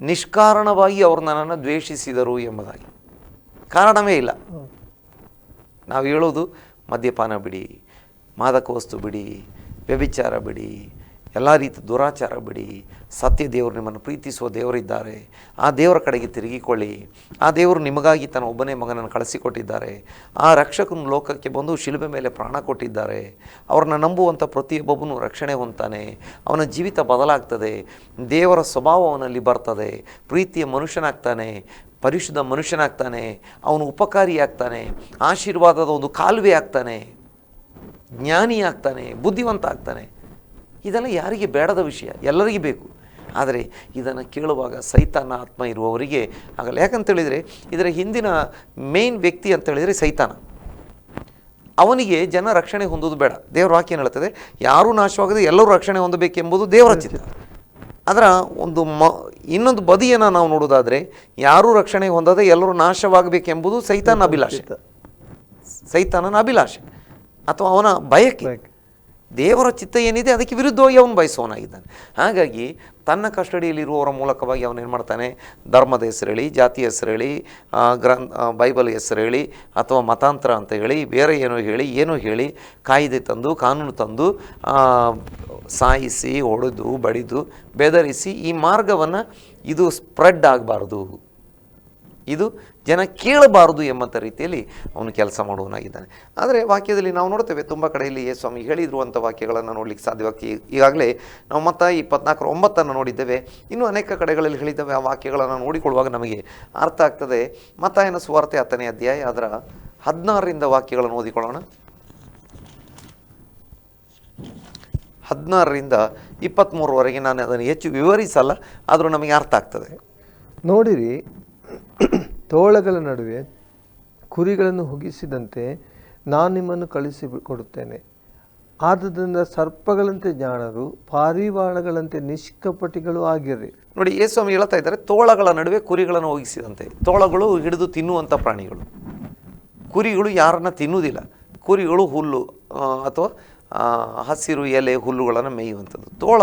ನಿಷ್ಕಾರಣವಾಗಿ ಅವರು ನನ್ನನ್ನು ದ್ವೇಷಿಸಿದರು ಎಂಬುದಾಗಿ. ಕಾರಣವೇ ಇಲ್ಲ. ನಾವು ಹೇಳೋದು ಮದ್ಯಪಾನ ಬಿಡಿ, ಮಾದಕ ವಸ್ತು ಬಿಡಿ, ವ್ಯಭಿಚಾರ ಬಿಡಿ ಎಲ್ಲ ರೀತಿ ದುರಾಚಾರ ಬಿಡಿ. ಸತ್ಯ ದೇವರು ನಿಮ್ಮನ್ನು ಪ್ರೀತಿಸುವ ದೇವರಿದ್ದಾರೆ. ಆ ದೇವರ ಕಡೆಗೆ ತಿರುಗಿಕೊಳ್ಳಿ. ಆ ದೇವರು ನಿಮಗಾಗಿ ತನ್ನ ಒಬ್ಬನೇ ಮಗನನ್ನು ಕಳಿಸಿಕೊಟ್ಟಿದ್ದಾರೆ. ಆ ರಕ್ಷಕನು ಲೋಕಕ್ಕೆ ಬಂದು ಶಿಲುಬೆ ಮೇಲೆ ಪ್ರಾಣ ಕೊಟ್ಟಿದ್ದಾರೆ. ಅವ್ರನ್ನ ನಂಬುವಂಥ ಪ್ರತಿಯೊಬ್ಬೊಬ್ಬನು ರಕ್ಷಣೆ ಹೊಂತಾನೆ ಅವನ ಜೀವಿತ ಬದಲಾಗ್ತದೆ. ದೇವರ ಸ್ವಭಾವ ಅವನಲ್ಲಿ ಬರ್ತದೆ. ಪ್ರೀತಿಯ ಮನುಷ್ಯನಾಗ್ತಾನೆ. ಪರಿಶುದ್ಧ ಮನುಷ್ಯನಾಗ್ತಾನೆ. ಅವನು ಉಪಕಾರಿಯಾಗ್ತಾನೆ ಆಶೀರ್ವಾದದ ಒಂದು ಕಾಲುವೆ ಆಗ್ತಾನೆ. ಜ್ಞಾನಿ ಆಗ್ತಾನೆ. ಬುದ್ಧಿವಂತ ಆಗ್ತಾನೆ. ಇದೆಲ್ಲ ಯಾರಿಗೆ ಬೇಡದ ವಿಷಯ? ಎಲ್ಲರಿಗೂ ಬೇಕು. ಆದರೆ ಇದನ್ನು ಕೇಳುವಾಗ ಸೈತಾನ ಆತ್ಮ ಇರುವವರಿಗೆ ಆಗಲ್ಲ. ಯಾಕಂತೇಳಿದರೆ ಇದರ ಹಿಂದಿನ ಮೇನ್ ವ್ಯಕ್ತಿ ಅಂತ ಹೇಳಿದರೆ ಸೈತಾನ. ಅವನಿಗೆ ಜನ ರಕ್ಷಣೆ ಹೊಂದೋದು ಬೇಡ. ದೇವರ ವಾಕ್ಯ ಏನು ಹೇಳ್ತದೆ ಯಾರೂ ನಾಶವಾಗದೆ ಎಲ್ಲರೂ ರಕ್ಷಣೆ ಹೊಂದಬೇಕೆಂಬುದು ದೇವರ ಚಿತ್ತ. ಅದರ ಒಂದು ಮ ಇನ್ನೊಂದು ಬದಿಯನ್ನು ನಾವು ನೋಡೋದಾದರೆ ಯಾರೂ ರಕ್ಷಣೆ ಹೊಂದದೆ ಎಲ್ಲರೂ ನಾಶವಾಗಬೇಕೆಂಬುದು ಸೈತಾನ ಅಭಿಲಾಷೆ. ಸೈತಾನನ ಅಭಿಲಾಷೆ. ಅಥವಾ ಅವನ ಬಯಕೆ. ದೇವರ ಚಿತ್ತ ಏನಿದೆ ಅದಕ್ಕೆ ವಿರುದ್ಧವಾಗಿ ಅವನು ಬಯಸುವವನಾಗಿದ್ದಾನೆ. ಹಾಗಾಗಿ ತನ್ನ ಕಸ್ಟಡಿಯಲ್ಲಿರುವವರ ಮೂಲಕವಾಗಿ ಅವನು ಏನು ಮಾಡ್ತಾನೆ? ಧರ್ಮದ ಹೆಸರು ಹೇಳಿ ಜಾತಿ ಹೆಸರು ಹೇಳಿ ಗ್ರಂಥ ಬೈಬಲ್ ಹೆಸರು ಹೇಳಿ ಅಥವಾ ಮತಾಂತರ ಅಂತ ಹೇಳಿ, ಬೇರೆ ಏನೋ ಹೇಳಿ ಏನೋ ಹೇಳಿ, ಕಾಯ್ದೆ ತಂದು, ಕಾನೂನು ತಂದು ಸಾಯಿಸಿ ಹೊಡೆದು ಬಡಿದು, ಬೆದರಿಸಿ ಈ ಮಾರ್ಗವನ್ನು ಇದು ಸ್ಪ್ರೆಡ್ ಆಗಬಾರ್ದು. ಇದು ಜನ ಕೇಳಬಾರದು ಎಂಬಂಥ ರೀತಿಯಲ್ಲಿ ಅವನು ಕೆಲಸ ಮಾಡುವನಾಗಿದ್ದಾನೆ ಆದರೆ ವಾಕ್ಯದಲ್ಲಿ ನಾವು ನೋಡ್ತೇವೆ, ತುಂಬ ಕಡೆಯಲ್ಲಿ ಯೇ ಸ್ವಾಮಿ ಹೇಳಿರುವಂಥ ವಾಕ್ಯಗಳನ್ನು ನೋಡಲಿಕ್ಕೆ ಸಾಧ್ಯವಾಗ್ತಿ, ಈಗಾಗಲೇ ನಾವು ಮತ್ತ ಇಪ್ಪತ್ನಾಲ್ಕರ ಒಂಬತ್ತನ್ನು ನೋಡಿದ್ದೇವೆ. ಇನ್ನೂ ಅನೇಕ ಕಡೆಗಳಲ್ಲಿ ಹೇಳಿದ್ದೇವೆ, ಆ ವಾಕ್ಯಗಳನ್ನು ನೋಡಿಕೊಳ್ಳುವಾಗ ನಮಗೆ ಅರ್ಥ ಆಗ್ತದೆ. ಮತ್ತಾಯನ ಸುವಾರ್ತೆ ಹತ್ತನೇ ಅಧ್ಯಾಯ, ಅದರ ಹದಿನಾರರಿಂದ ವಾಕ್ಯಗಳನ್ನು ಓದಿಕೊಳ್ಳೋಣ. ಹದಿನಾರರಿಂದ ಇಪ್ಪತ್ತ್ಮೂರವರೆಗೆ ನಾನು ಅದನ್ನು ಹೆಚ್ಚು ವಿವರಿಸಲ್ಲ, ಆದರೂ ನಮಗೆ ಅರ್ಥ ಆಗ್ತದೆ. ನೋಡಿರಿ ತೋಳಗಳ ನಡುವೆ ಕುರಿಗಳನ್ನು ಹುಗಿಸಿದಂತೆ ನಾನು ನಿಮ್ಮನ್ನು ಕಳಿಸಿ ಕೊಡುತ್ತೇನೆ. ಆದ್ದರಿಂದ ಸರ್ಪಗಳಂತೆ ಜಾಣರು ಪಾರಿವಾಳಗಳಂತೆ ನಿಷ್ಕಪಟಿಗಳು ಆಗಿರಿ. ನೋಡಿ ಯೇಸ್ವಾಮಿ ಹೇಳ್ತಾ ಇದ್ದಾರೆ, ತೋಳಗಳ ನಡುವೆ ಕುರಿಗಳನ್ನು ಹೋಗಿಸಿದಂತೆ. ತೋಳಗಳು ಹಿಡಿದು ತಿನ್ನುವಂಥ ಪ್ರಾಣಿಗಳು. ಕುರಿಗಳು ಯಾರನ್ನ ತಿನ್ನುವುದಿಲ್ಲ. ಕುರಿಗಳು ಹುಲ್ಲು ಅಥವಾ ಹಸಿರು ಎಲೆ ಹುಲ್ಲುಗಳನ್ನು ಮೇಯುವಂಥದ್ದು. ತೋಳ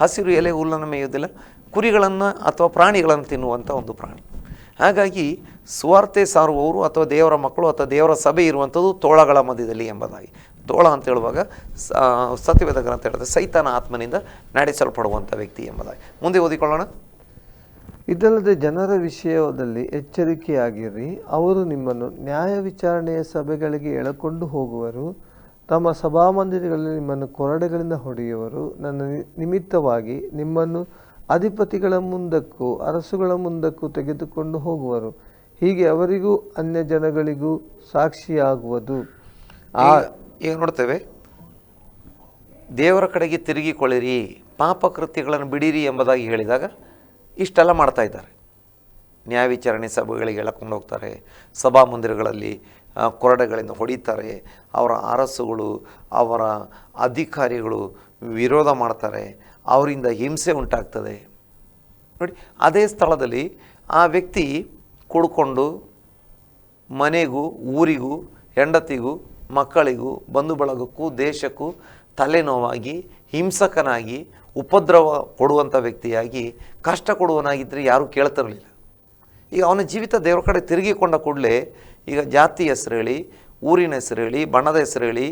ಹಸಿರು ಎಲೆ ಹುಲ್ಲನ್ನು ಮೇಯುವುದಿಲ್ಲ. ಕುರಿಗಳನ್ನು ಅಥವಾ ಪ್ರಾಣಿಗಳನ್ನು ತಿನ್ನುವಂಥ ಒಂದು ಪ್ರಾಣಿ. ಹಾಗಾಗಿ ಸ್ವಾರ್ಥೆ ಸಾರುವವರು ಅಥವಾ ದೇವರ ಮಕ್ಕಳು ಅಥವಾ ದೇವರ ಸಭೆ ಇರುವಂಥದ್ದು ತೋಳಗಳ ಮಧ್ಯದಲ್ಲಿ ಎಂಬುದಾಗಿ. ತೋಳ ಅಂತ ಹೇಳುವಾಗ ಸತ್ಯವೇದ ಗ್ರಂಥ ಹೇಳಿದ್ರೆ ಸೈತಾನ ಆತ್ಮನಿಂದ ನಡೆಸಲ್ಪಡುವಂಥ ವ್ಯಕ್ತಿ ಎಂಬುದಾಗಿ. ಮುಂದೆ ಓದಿಕೊಳ್ಳೋಣ. ಇದಲ್ಲದೆ ಜನರ ವಿಷಯದಲ್ಲಿ ಎಚ್ಚರಿಕೆಯಾಗಿರಿ. ಅವರು ನಿಮ್ಮನ್ನು ನ್ಯಾಯ ವಿಚಾರಣೆಯ ಸಭೆಗಳಿಗೆ ಎಳಕೊಂಡು ಹೋಗುವರು. ತಮ್ಮ ಸಭಾಮಂದಿರಗಳಲ್ಲಿ ನಿಮ್ಮನ್ನು ಕೊರಡೆಗಳಿಂದ ಹೊಡೆಯುವರು. ನನ್ನ ನಿಮಿತ್ತವಾಗಿ ನಿಮ್ಮನ್ನು ಅಧಿಪತಿಗಳ ಮುಂದಕ್ಕೂ ಅರಸುಗಳ ಮುಂದಕ್ಕೂ ತೆಗೆದುಕೊಂಡು ಹೋಗುವರು. ಹೀಗೆ ಅವರಿಗೂ ಅನ್ಯ ಜನಗಳಿಗೂ ಸಾಕ್ಷಿಯಾಗುವುದು. ಆ ಈಗ- ನೋಡ್ತೇವೆ. ದೇವರ ಕಡೆಗೆ ತಿರುಗಿಕೊಳ್ಳಿರಿ ಪಾಪ ಕೃತ್ಯಗಳನ್ನು ಬಿಡಿರಿ ಎಂಬುದಾಗಿ ಹೇಳಿದಾಗ ಇಷ್ಟೆಲ್ಲ ಮಾಡ್ತಾ ಇದ್ದಾರೆ. ನ್ಯಾಯ ವಿಚಾರಣೆ ಸಭೆಗಳಿಗೆ ಎಳಕೊಂಡು ಹೋಗ್ತಾರೆ ಸಭಾ ಮಂದಿರಗಳಲ್ಲಿ ಆ, ಕೊರಡೆಗಳಿಂದ ಹೊಡಿತಾರೆ ಅವರ ಅರಸುಗಳು ಅವರ ಅಧಿಕಾರಿಗಳು ವಿರೋಧ ಮಾಡ್ತಾರೆ ಅವರಿಂದ ಹಿಂಸೆ ಉಂಟಾಗ್ತದೆ. ನೋಡಿ, ಅದೇ ಸ್ಥಳದಲ್ಲಿ ಆ ವ್ಯಕ್ತಿ ಕುಡ್ಕೊಂಡು ಮನೆಗೂ, ಊರಿಗೂ, ಹೆಂಡತಿಗೂ, ಮಕ್ಕಳಿಗೂ ಬಂಧು ಬಳಗಕ್ಕೂ ದೇಶಕ್ಕೂ ತಲೆನೋವಾಗಿ ಹಿಂಸಕನಾಗಿ ಉಪದ್ರವ ಕೊಡುವಂಥ ವ್ಯಕ್ತಿಯಾಗಿ ಕಷ್ಟ ಕೊಡುವನಾಗಿದ್ದರೆ ಯಾರೂ ಕೇಳ್ತಿರಲಿಲ್ಲ. ಈಗ ಅವನ ಜೀವಿತ ದೇವರ ಕಡೆ ತಿರುಗಿಕೊಂಡ ಕೂಡಲೇ ಈಗ ಜಾತಿ ಹೆಸರು ಹೇಳಿ ಊರಿನ ಹೆಸರು ಹೇಳಿ ಬಣ್ಣದ ಹೆಸರು ಹೇಳಿ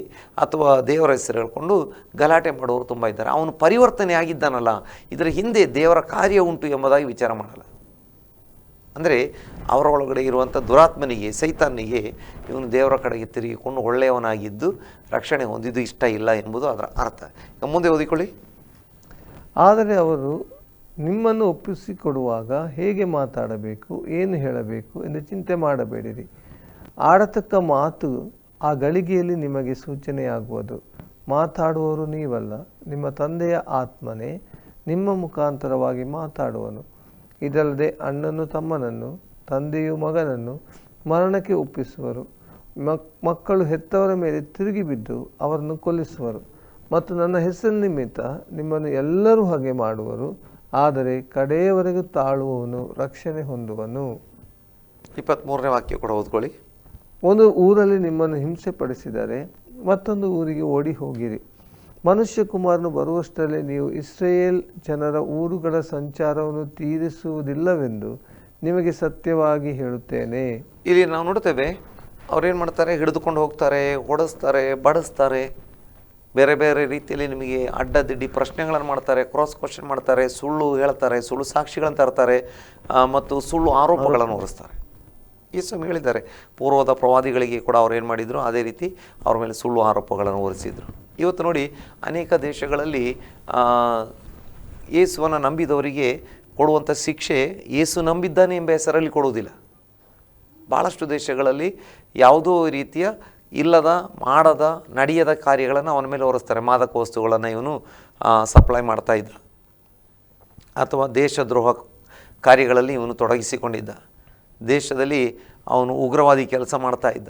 ಅಥವಾ ದೇವರ ಹೆಸರು ಹೇಳಿಕೊಂಡು ಗಲಾಟೆ ಮಾಡುವವರು ತುಂಬ ಇದ್ದಾರೆ. ಅವನು ಪರಿವರ್ತನೆ ಆಗಿದ್ದಾನಲ್ಲ, ಇದರ ಹಿಂದೆ ದೇವರ ಕಾರ್ಯ ಉಂಟು ಎಂಬುದಾಗಿ ವಿಚಾರ ಮಾಡಲ್ಲ. ಅಂದರೆ ಅವರ ಒಳಗಡೆ ಇರುವಂಥ ದುರಾತ್ಮನಿಗೆ ಸೈತಾನಿಗೆ ಇವನು ದೇವರ ಕಡೆಗೆ ತಿರುಗಿಕೊಂಡು ಒಳ್ಳೆಯವನಾಗಿದ್ದು ರಕ್ಷಣೆ ಹೊಂದಿದ್ದು ಇಷ್ಟ ಇಲ್ಲ ಎಂಬುದು ಅದರ ಅರ್ಥ. ಮುಂದೆ ಓದಿಕೊಳ್ಳಿ. ಆದರೆ ಅವರು ನಿಮ್ಮನ್ನು ಒಪ್ಪಿಸಿಕೊಡುವಾಗ ಹೇಗೆ ಮಾತಾಡಬೇಕು, ಏನು ಹೇಳಬೇಕು ಎಂದು ಚಿಂತೆ ಮಾಡಬೇಡಿರಿ. ಆಡತಕ್ಕ ಮಾತು ಆ ಗಳಿಗೆಯಲ್ಲಿ ನಿಮಗೆ ಸೂಚನೆಯಾಗುವುದು. ಮಾತಾಡುವವರು ನೀವಲ್ಲ, ನಿಮ್ಮ ತಂದೆಯ ಆತ್ಮನೇ ನಿಮ್ಮ ಮುಖಾಂತರವಾಗಿ ಮಾತಾಡುವನು. ಇದಲ್ಲದೆ ಅಣ್ಣನು ತಮ್ಮನನ್ನು, ತಂದೆಯು ಮಗನನ್ನು ಮರಣಕ್ಕೆ ಒಪ್ಪಿಸುವರು. ಮಕ್ ಮಕ್ಕಳು ಹೆತ್ತವರ ಮೇಲೆ ತಿರುಗಿ ಬಿದ್ದು ಅವರನ್ನು ಕೊಲ್ಲಿಸುವರು. ಮತ್ತು ನನ್ನ ಹೆಸರಿನ ನಿಮಿತ್ತ ನಿಮ್ಮನ್ನು ಎಲ್ಲರೂ ಹಾಗೆ ಮಾಡುವರು. ಆದರೆ ಕಡೆಯವರೆಗೂ ತಾಳುವವನು ರಕ್ಷಣೆ ಹೊಂದುವನು. ಇಪ್ಪತ್ತ್ಮೂರನೇ ವಾಕ್ಯ ಕೂಡ ಓದ್ಕೊಳ್ಳಿ. ಒಂದು ಊರಲ್ಲಿ ನಿಮ್ಮನ್ನು ಹಿಂಸೆ ಪಡಿಸಿದರೆ ಮತ್ತೊಂದು ಊರಿಗೆ ಓಡಿ ಹೋಗಿರಿ. ಮನುಷ್ಯಕುಮಾರನು ಬರುವಷ್ಟರಲ್ಲಿ ನೀವು ಇಸ್ರೇಲ್ ಜನರ ಊರುಗಳ ಸಂಚಾರವನ್ನು ತೀರಿಸುವುದಿಲ್ಲವೆಂದು ನಿಮಗೆ ಸತ್ಯವಾಗಿ ಹೇಳುತ್ತೇನೆ. ಇಲ್ಲಿ ನಾವು ನೋಡ್ತೇವೆ ಅವ್ರೇನು ಮಾಡ್ತಾರೆ? ಹಿಡಿದುಕೊಂಡು ಹೋಗ್ತಾರೆ ಓಡಿಸ್ತಾರೆ ಬಡಿಸ್ತಾರೆ. ಬೇರೆ ಬೇರೆ ರೀತಿಯಲ್ಲಿ ನಿಮಗೆ ಅಡ್ಡದಿಡ್ಡಿ ಪ್ರಶ್ನೆಗಳನ್ನು ಮಾಡ್ತಾರೆ ಕ್ರಾಸ್ ಕ್ವಶನ್ ಮಾಡ್ತಾರೆ ಸುಳ್ಳು ಹೇಳ್ತಾರೆ ಸುಳ್ಳು ಸಾಕ್ಷಿಗಳನ್ನು ತರ್ತಾರೆ ಮತ್ತು ಸುಳ್ಳು ಆರೋಪಗಳನ್ನು ಹೊರಿಸ್ತಾರೆ. ಸ್ವಾಮಿ ಹೇಳಿದ್ದಾರೆ. ಪೂರ್ವದ ಪ್ರವಾದಿಗಳಿಗೆ ಕೂಡ ಅವ್ರು ಏನು ಮಾಡಿದರು? ಅದೇ ರೀತಿ ಅವ್ರ ಮೇಲೆ ಸುಳ್ಳು ಆರೋಪಗಳನ್ನು ಹೊರಿಸಿದರು. ಇವತ್ತು ನೋಡಿ ಅನೇಕ ದೇಶಗಳಲ್ಲಿ ಯೇಸುವನ್ನು ನಂಬಿದವರಿಗೆ ಕೊಡುವಂಥ ಶಿಕ್ಷೆ ಯೇಸು ನಂಬಿದ್ದಾನೆ ಎಂಬ ಹೆಸರಲ್ಲಿ ಕೊಡುವುದಿಲ್ಲ. ಭಾಳಷ್ಟು ದೇಶಗಳಲ್ಲಿ ಯಾವುದೋ ರೀತಿಯ ಇಲ್ಲದ, ಮಾಡದ, ನಡೆಯದ ಕಾರ್ಯಗಳನ್ನು ಅವನ ಮೇಲೆ ಹೊರಿಸ್ತಾರೆ. ಮಾದಕ ವಸ್ತುಗಳನ್ನು ಇವನು ಸಪ್ಲೈ ಮಾಡ್ತಾ ಇದ್ದ. ಅಥವಾ ದೇಶದ್ರೋಹ ಕಾರ್ಯಗಳಲ್ಲಿ ಇವನು ತೊಡಗಿಸಿಕೊಂಡಿದ್ದ. ದೇಶದಲ್ಲಿ ಅವನು ಉಗ್ರವಾದಿ ಕೆಲಸ ಮಾಡ್ತಾ ಇದ್ದ.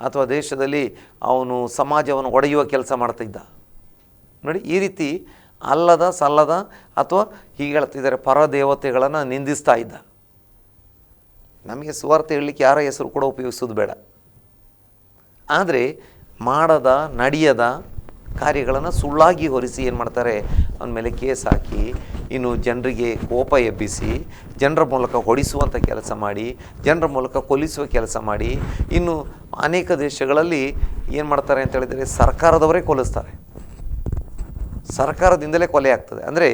ಅಥವಾ ದೇಶದಲ್ಲಿ ಅವನು ಸಮಾಜವನ್ನು ಒಡೆಯುವ ಕೆಲಸ ಮಾಡ್ತಾ ಇದ್ದ. ನೋಡಿ, ಈ ರೀತಿ ಅಲ್ಲದ, ಸಲ್ಲದ ಅಥವಾ ಹೀಗೆ ಹೇಳ್ತಿದ್ದಾರೆ ಪರದೇವತೆಗಳನ್ನು ನಿಂದಿಸ್ತಾ ಇದ್ದ. ನಮಗೆ ಸುವಾರ್ತೆ ಹೇಳಲಿಕ್ಕೆ ಯಾರ ಹೆಸರು ಕೂಡ ಉಪಯೋಗಿಸೋದು ಬೇಡ. ಆದರೆ ಮಾಡದ, ನಡೆಯದ ಕಾರ್ಯಗಳನ್ನು ಸುಳ್ಳಾಗಿ ಹೊರಿಸಿ ಏನು ಮಾಡ್ತಾರೆ? ಅವನ ಮೇಲೆ ಕೇಸ್ ಹಾಕಿ, ಇನ್ನು ಜನರಿಗೆ ಕೋಪ ಎಬ್ಬಿಸಿ, ಜನರ ಮೂಲಕ ಹೊಡಿಸುವಂಥ ಕೆಲಸ ಮಾಡಿ, ಜನರ ಮೂಲಕ ಕೊಲಿಸುವ ಕೆಲಸ ಮಾಡಿ, ಇನ್ನು ಅನೇಕ ದೇಶಗಳಲ್ಲಿ ಏನು ಮಾಡ್ತಾರೆ ಅಂತ ಹೇಳಿದರೆ ಸರ್ಕಾರದವರೇ ಕೊಲಿಸ್ತಾರೆ ಸರ್ಕಾರದಿಂದಲೇ ಕೊಲೆ ಆಗ್ತದೆ. ಅಂದರೆ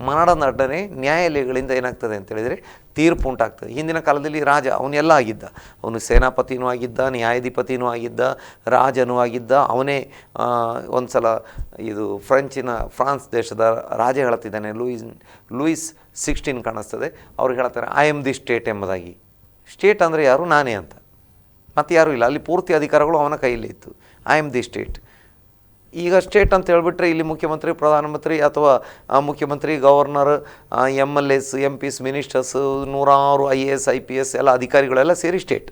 ಮರಣ ನಡನೆ ನ್ಯಾಯಾಲಯಗಳಿಂದ ಏನಾಗ್ತದೆ ಅಂತ ಹೇಳಿದರೆ ತೀರ್ಪು ಉಂಟಾಗ್ತದೆ. ಹಿಂದಿನ ಕಾಲದಲ್ಲಿ ರಾಜ ಅವನೆಲ್ಲ ಆಗಿದ್ದ. ಅವನು ಸೇನಾಪತಿನೂ ಆಗಿದ್ದ, ನ್ಯಾಯಾಧಿಪತಿನೂ ಆಗಿದ್ದ, ರಾಜನೂ ಆಗಿದ್ದ. ಅವನೇ ಒಂದು ಸಲ ಇದು ಫ್ರೆಂಚಿನ ಫ್ರಾನ್ಸ್ ದೇಶದ ರಾಜ ಹೇಳ್ತಿದ್ದಾನೆ ಲೂಯಿಸ್ ಲೂಯಿಸ್ ಸಿಕ್ಸ್ಟೀನ್ ಕಾಣಿಸ್ತದೆ. ಅವ್ರು ಹೇಳ್ತಾರೆ ಐ ಆಮ್ ದಿ ಸ್ಟೇಟ್ ಎಂಬುದಾಗಿ. ಸ್ಟೇಟ್ ಅಂದರೆ ಯಾರು? ನಾನೇ ಅಂತ. ಮತ್ತು ಯಾರೂ ಇಲ್ಲ. ಅಲ್ಲಿ ಪೂರ್ತಿ ಅಧಿಕಾರಗಳು ಅವನ ಕೈಯಲ್ಲಿ ಇತ್ತು. ಐ ಆಮ್ ದಿ ಸ್ಟೇಟ್ ಈಗ ಸ್ಟೇಟ್ ಅಂತ ಹೇಳಿಬಿಟ್ರೆ ಇಲ್ಲಿ ಮುಖ್ಯಮಂತ್ರಿ, ಪ್ರಧಾನಮಂತ್ರಿ ಅಥವಾ ಮುಖ್ಯಮಂತ್ರಿ, governor M L S M Ps ministers ನೂರಾರು I A S I P S ಎಲ್ಲ ಅಧಿಕಾರಿಗಳೆಲ್ಲ ಸೇರಿ ಸ್ಟೇಟ್.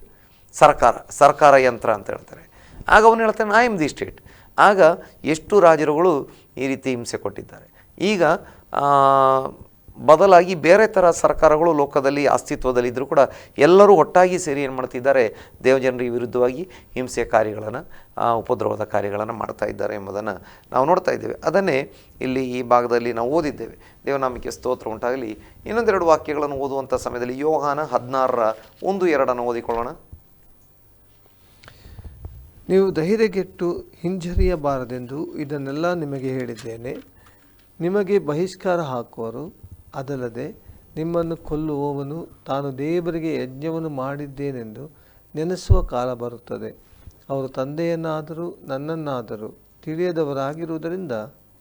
ಸರ್ಕಾರ ಸರ್ಕಾರ ಯಂತ್ರ ಅಂತ ಹೇಳ್ತಾರೆ. ಆಗ ಅವನು ಹೇಳ್ತಾನೆ ಐ ಎಂ ದಿ ಸ್ಟೇಟ್ ಆಗ ಎಷ್ಟು ರಾಜರುಗಳು ಈ ರೀತಿ ಹಿಂಸೆ ಕೊಟ್ಟಿದ್ದಾರೆ. ಈಗ ಬದಲಾಗಿ ಬೇರೆ ಥರ ಸರ್ಕಾರಗಳು ಲೋಕದಲ್ಲಿ ಅಸ್ತಿತ್ವದಲ್ಲಿದ್ದರೂ ಕೂಡ ಎಲ್ಲರೂ ಒಟ್ಟಾಗಿ ಸೇರಿ ಏನು ಮಾಡ್ತಿದ್ದಾರೆ ದೇವಜನರಿಗೆ ವಿರುದ್ಧವಾಗಿ ಹಿಂಸೆ ಕಾರ್ಯಗಳನ್ನು ಉಪದ್ರವದ ಕಾರ್ಯಗಳನ್ನು ಮಾಡ್ತಾ ಇದ್ದಾರೆ ಎಂಬುದನ್ನು ನಾವು ನೋಡ್ತಾ ಇದ್ದೇವೆ. ಅದನ್ನೇ ಇಲ್ಲಿ ಈ ಭಾಗದಲ್ಲಿ ನಾವು ಓದಿದ್ದೇವೆ. ದೇವನಾಮಿಕೆ ಸ್ತೋತ್ರ ಉಂಟಾಗಲಿ. ಇನ್ನೊಂದೆರಡು ವಾಕ್ಯಗಳನ್ನು ಓದುವಂಥ ಸಮಯದಲ್ಲಿ ಯೋಹಾನ ಹದಿನಾರರ ಒಂದು, ಎರಡನ್ನು ಓದಿಕೊಳ್ಳೋಣ. ನೀವು ಧೈರ್ಯಗೆಟ್ಟು ಹಿಂಜರಿಯಬಾರದೆಂದು ಇದನ್ನೆಲ್ಲ ನಿಮಗೆ ಹೇಳಿದ್ದೇನೆ. ನಿಮಗೆ ಬಹಿಷ್ಕಾರ ಹಾಕುವರು. ಅದಲ್ಲದೆ ನಿಮ್ಮನ್ನು ಕೊಲ್ಲುವವನು ತಾನು ದೇವರಿಗೆ ಯಜ್ಞವನ್ನು ಮಾಡಿದ್ದೇನೆಂದು ನೆನೆಸುವ ಕಾಲ ಬರುತ್ತದೆ. ಅವರು ತಂದೆಯನ್ನಾದರೂ ನನ್ನನ್ನಾದರೂ ತಿಳಿಯದವರಾಗಿರುವುದರಿಂದ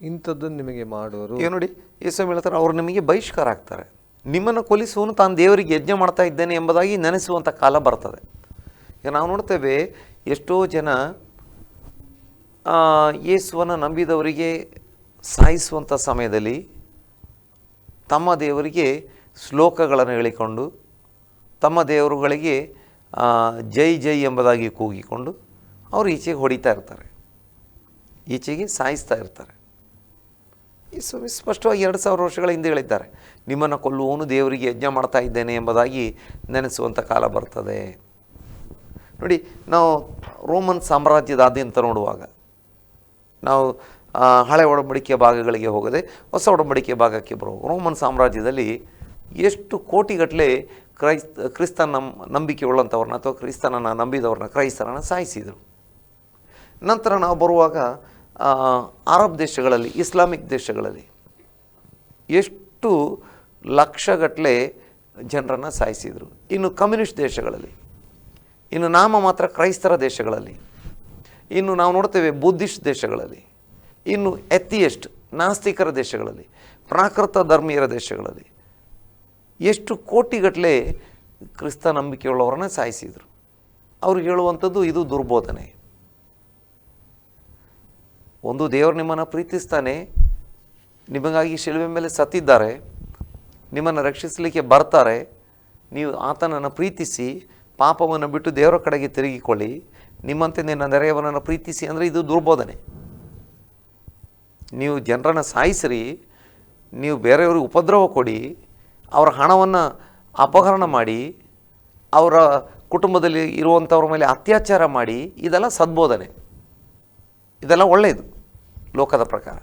ಇಂಥದ್ದನ್ನು ನಿಮಗೆ ಮಾಡುವರು. ಈಗ ನೋಡಿ, ಯೇಸು ಹೇಳ್ತಾರೆ, ಅವರು ನಿಮಗೆ ಬಹಿಷ್ಕಾರ ಆಗ್ತಾರೆ. ನಿಮ್ಮನ್ನು ಕೊಲಿಸುವನು ತಾನು ದೇವರಿಗೆ ಯಜ್ಞ ಮಾಡ್ತಾ ಇದ್ದೇನೆ ಎಂಬುದಾಗಿ ನೆನೆಸುವಂಥ ಕಾಲ ಬರ್ತದೆ. ಈಗ ನಾವು ನೋಡ್ತೇವೆ, ಎಷ್ಟೋ ಜನ ಯೇಸುವನ್ನು ನಂಬಿದವರಿಗೆ ಸಾಯಿಸುವಂಥ ಸಮಯದಲ್ಲಿ ತಮ್ಮ ದೇವರಿಗೆ ಶ್ಲೋಕಗಳನ್ನು ಹೇಳಿಕೊಂಡು, ತಮ್ಮ ದೇವರುಗಳಿಗೆ ಜೈ ಜೈ ಎಂಬುದಾಗಿ ಕೂಗಿಕೊಂಡು ಅವರು ಈಚೆಗೆ ಹೊಡಿತಾ ಇರ್ತಾರೆ. ಈಚೆಗೆ ಸಾಯಿಸ್ತಾ ಇರ್ತಾರೆ. ಈ ಸ್ಪಷ್ಟವಾಗಿ ಎರಡು ಸಾವಿರ ವರ್ಷಗಳ ಹಿಂದೆ ಹೇಳಿದ್ದಾರೆ, ನಿಮ್ಮನ್ನು ಕೊಲ್ಲುವವನು ದೇವರಿಗೆ ಯಜ್ಞ ಮಾಡ್ತಾ ಇದ್ದೇನೆ ಎಂಬುದಾಗಿ ನೆನೆಸುವಂಥ ಕಾಲ ಬರ್ತದೆ. ನೋಡಿ, ನಾವು ರೋಮನ್ ಸಾಮ್ರಾಜ್ಯದಾದ್ಯಂತ ನೋಡುವಾಗ, ನಾವು ಹಳೆ ಒಡಂಬಡಿಕೆಯ ಭಾಗಗಳಿಗೆ ಹೋಗದೆ ಹೊಸ ಒಡಂಬಡಿಕೆಯ ಭಾಗಕ್ಕೆ ಬರೋ ರೋಮನ್ ಸಾಮ್ರಾಜ್ಯದಲ್ಲಿ ಎಷ್ಟು ಕೋಟಿಗಟ್ಟಲೆ ಕ್ರೈಸ್ತ ಕ್ರಿಸ್ತ ನಂ ನಂಬಿಕೆ ಉಳ್ಳಂಥವ್ರನ್ನ ಅಥವಾ ಕ್ರಿಸ್ತನನ್ನು ನಂಬಿದವ್ರನ್ನ ಕ್ರೈಸ್ತರನ್ನು ಸಾಯಿಸಿದರು. ನಂತರ ನಾವು ಬರುವಾಗ ಅರಬ್ ದೇಶಗಳಲ್ಲಿ, ಇಸ್ಲಾಮಿಕ್ ದೇಶಗಳಲ್ಲಿ ಎಷ್ಟು ಲಕ್ಷಗಟ್ಟಲೆ ಜನರನ್ನು ಸಾಯಿಸಿದರು. ಇನ್ನು ಕಮ್ಯುನಿಸ್ಟ್ ದೇಶಗಳಲ್ಲಿ, ಇನ್ನು ನಾಮ ಮಾತ್ರ ಕ್ರೈಸ್ತರ ದೇಶಗಳಲ್ಲಿ, ಇನ್ನು ನಾವು ನೋಡ್ತೇವೆ ಬುದ್ಧಿಸ್ಟ್ ದೇಶಗಳಲ್ಲಿ. ಇನ್ನು ಎಥಿಯಸ್ಟ್ ನಾಸ್ತಿಕರ ದೇಶಗಳಲ್ಲಿ, ಪ್ರಾಕೃತ ಧರ್ಮೀಯರ ದೇಶಗಳಲ್ಲಿ ಎಷ್ಟು ಕೋಟಿಗಟ್ಟಲೆ ಕ್ರಿಸ್ತ ನಂಬಿಕೆಯುಳ್ಳವರನ್ನೇ ಸಾಯಿಸಿದರು. ಅವ್ರು ಹೇಳುವಂಥದ್ದು ಇದು ದುರ್ಬೋಧನೆ. ಒಂದು ದೇವರು ನಿಮ್ಮನ್ನು ಪ್ರೀತಿಸ್ತಾನೆ, ನಿಮಗಾಗಿ ಶಿಲುವೆ ಮೇಲೆ ಸತ್ತಿದ್ದಾರೆ, ನಿಮ್ಮನ್ನು ರಕ್ಷಿಸಲಿಕ್ಕೆ ಬರ್ತಾರೆ, ನೀವು ಆತನನ್ನು ಪ್ರೀತಿಸಿ, ಪಾಪವನ್ನು ಬಿಟ್ಟು ದೇವರ ಕಡೆಗೆ ತಿರುಗಿಕೊಳ್ಳಿ, ನಿಮ್ಮಂತೆ ನಿನ್ನ ನೆರೆಯವನನ್ನು ಪ್ರೀತಿಸಿ ಅಂದರೆ ಇದು ದುರ್ಬೋಧನೆ. ನೀವು ಜನರನ್ನು ಸಾಯಿಸ್ರಿ, ನೀವು ಬೇರೆಯವ್ರಿಗೆ ಉಪದ್ರವ ಕೊಡಿ, ಅವರ ಹಣವನ್ನು ಅಪಹರಣ ಮಾಡಿ, ಅವರ ಕುಟುಂಬದಲ್ಲಿ ಇರುವಂಥವ್ರ ಮೇಲೆ ಅತ್ಯಾಚಾರ ಮಾಡಿ, ಇದೆಲ್ಲ ಸದ್ಬೋಧನೆ. ಇದೆಲ್ಲ ಒಳ್ಳೆಯದು ಲೋಕದ ಪ್ರಕಾರ.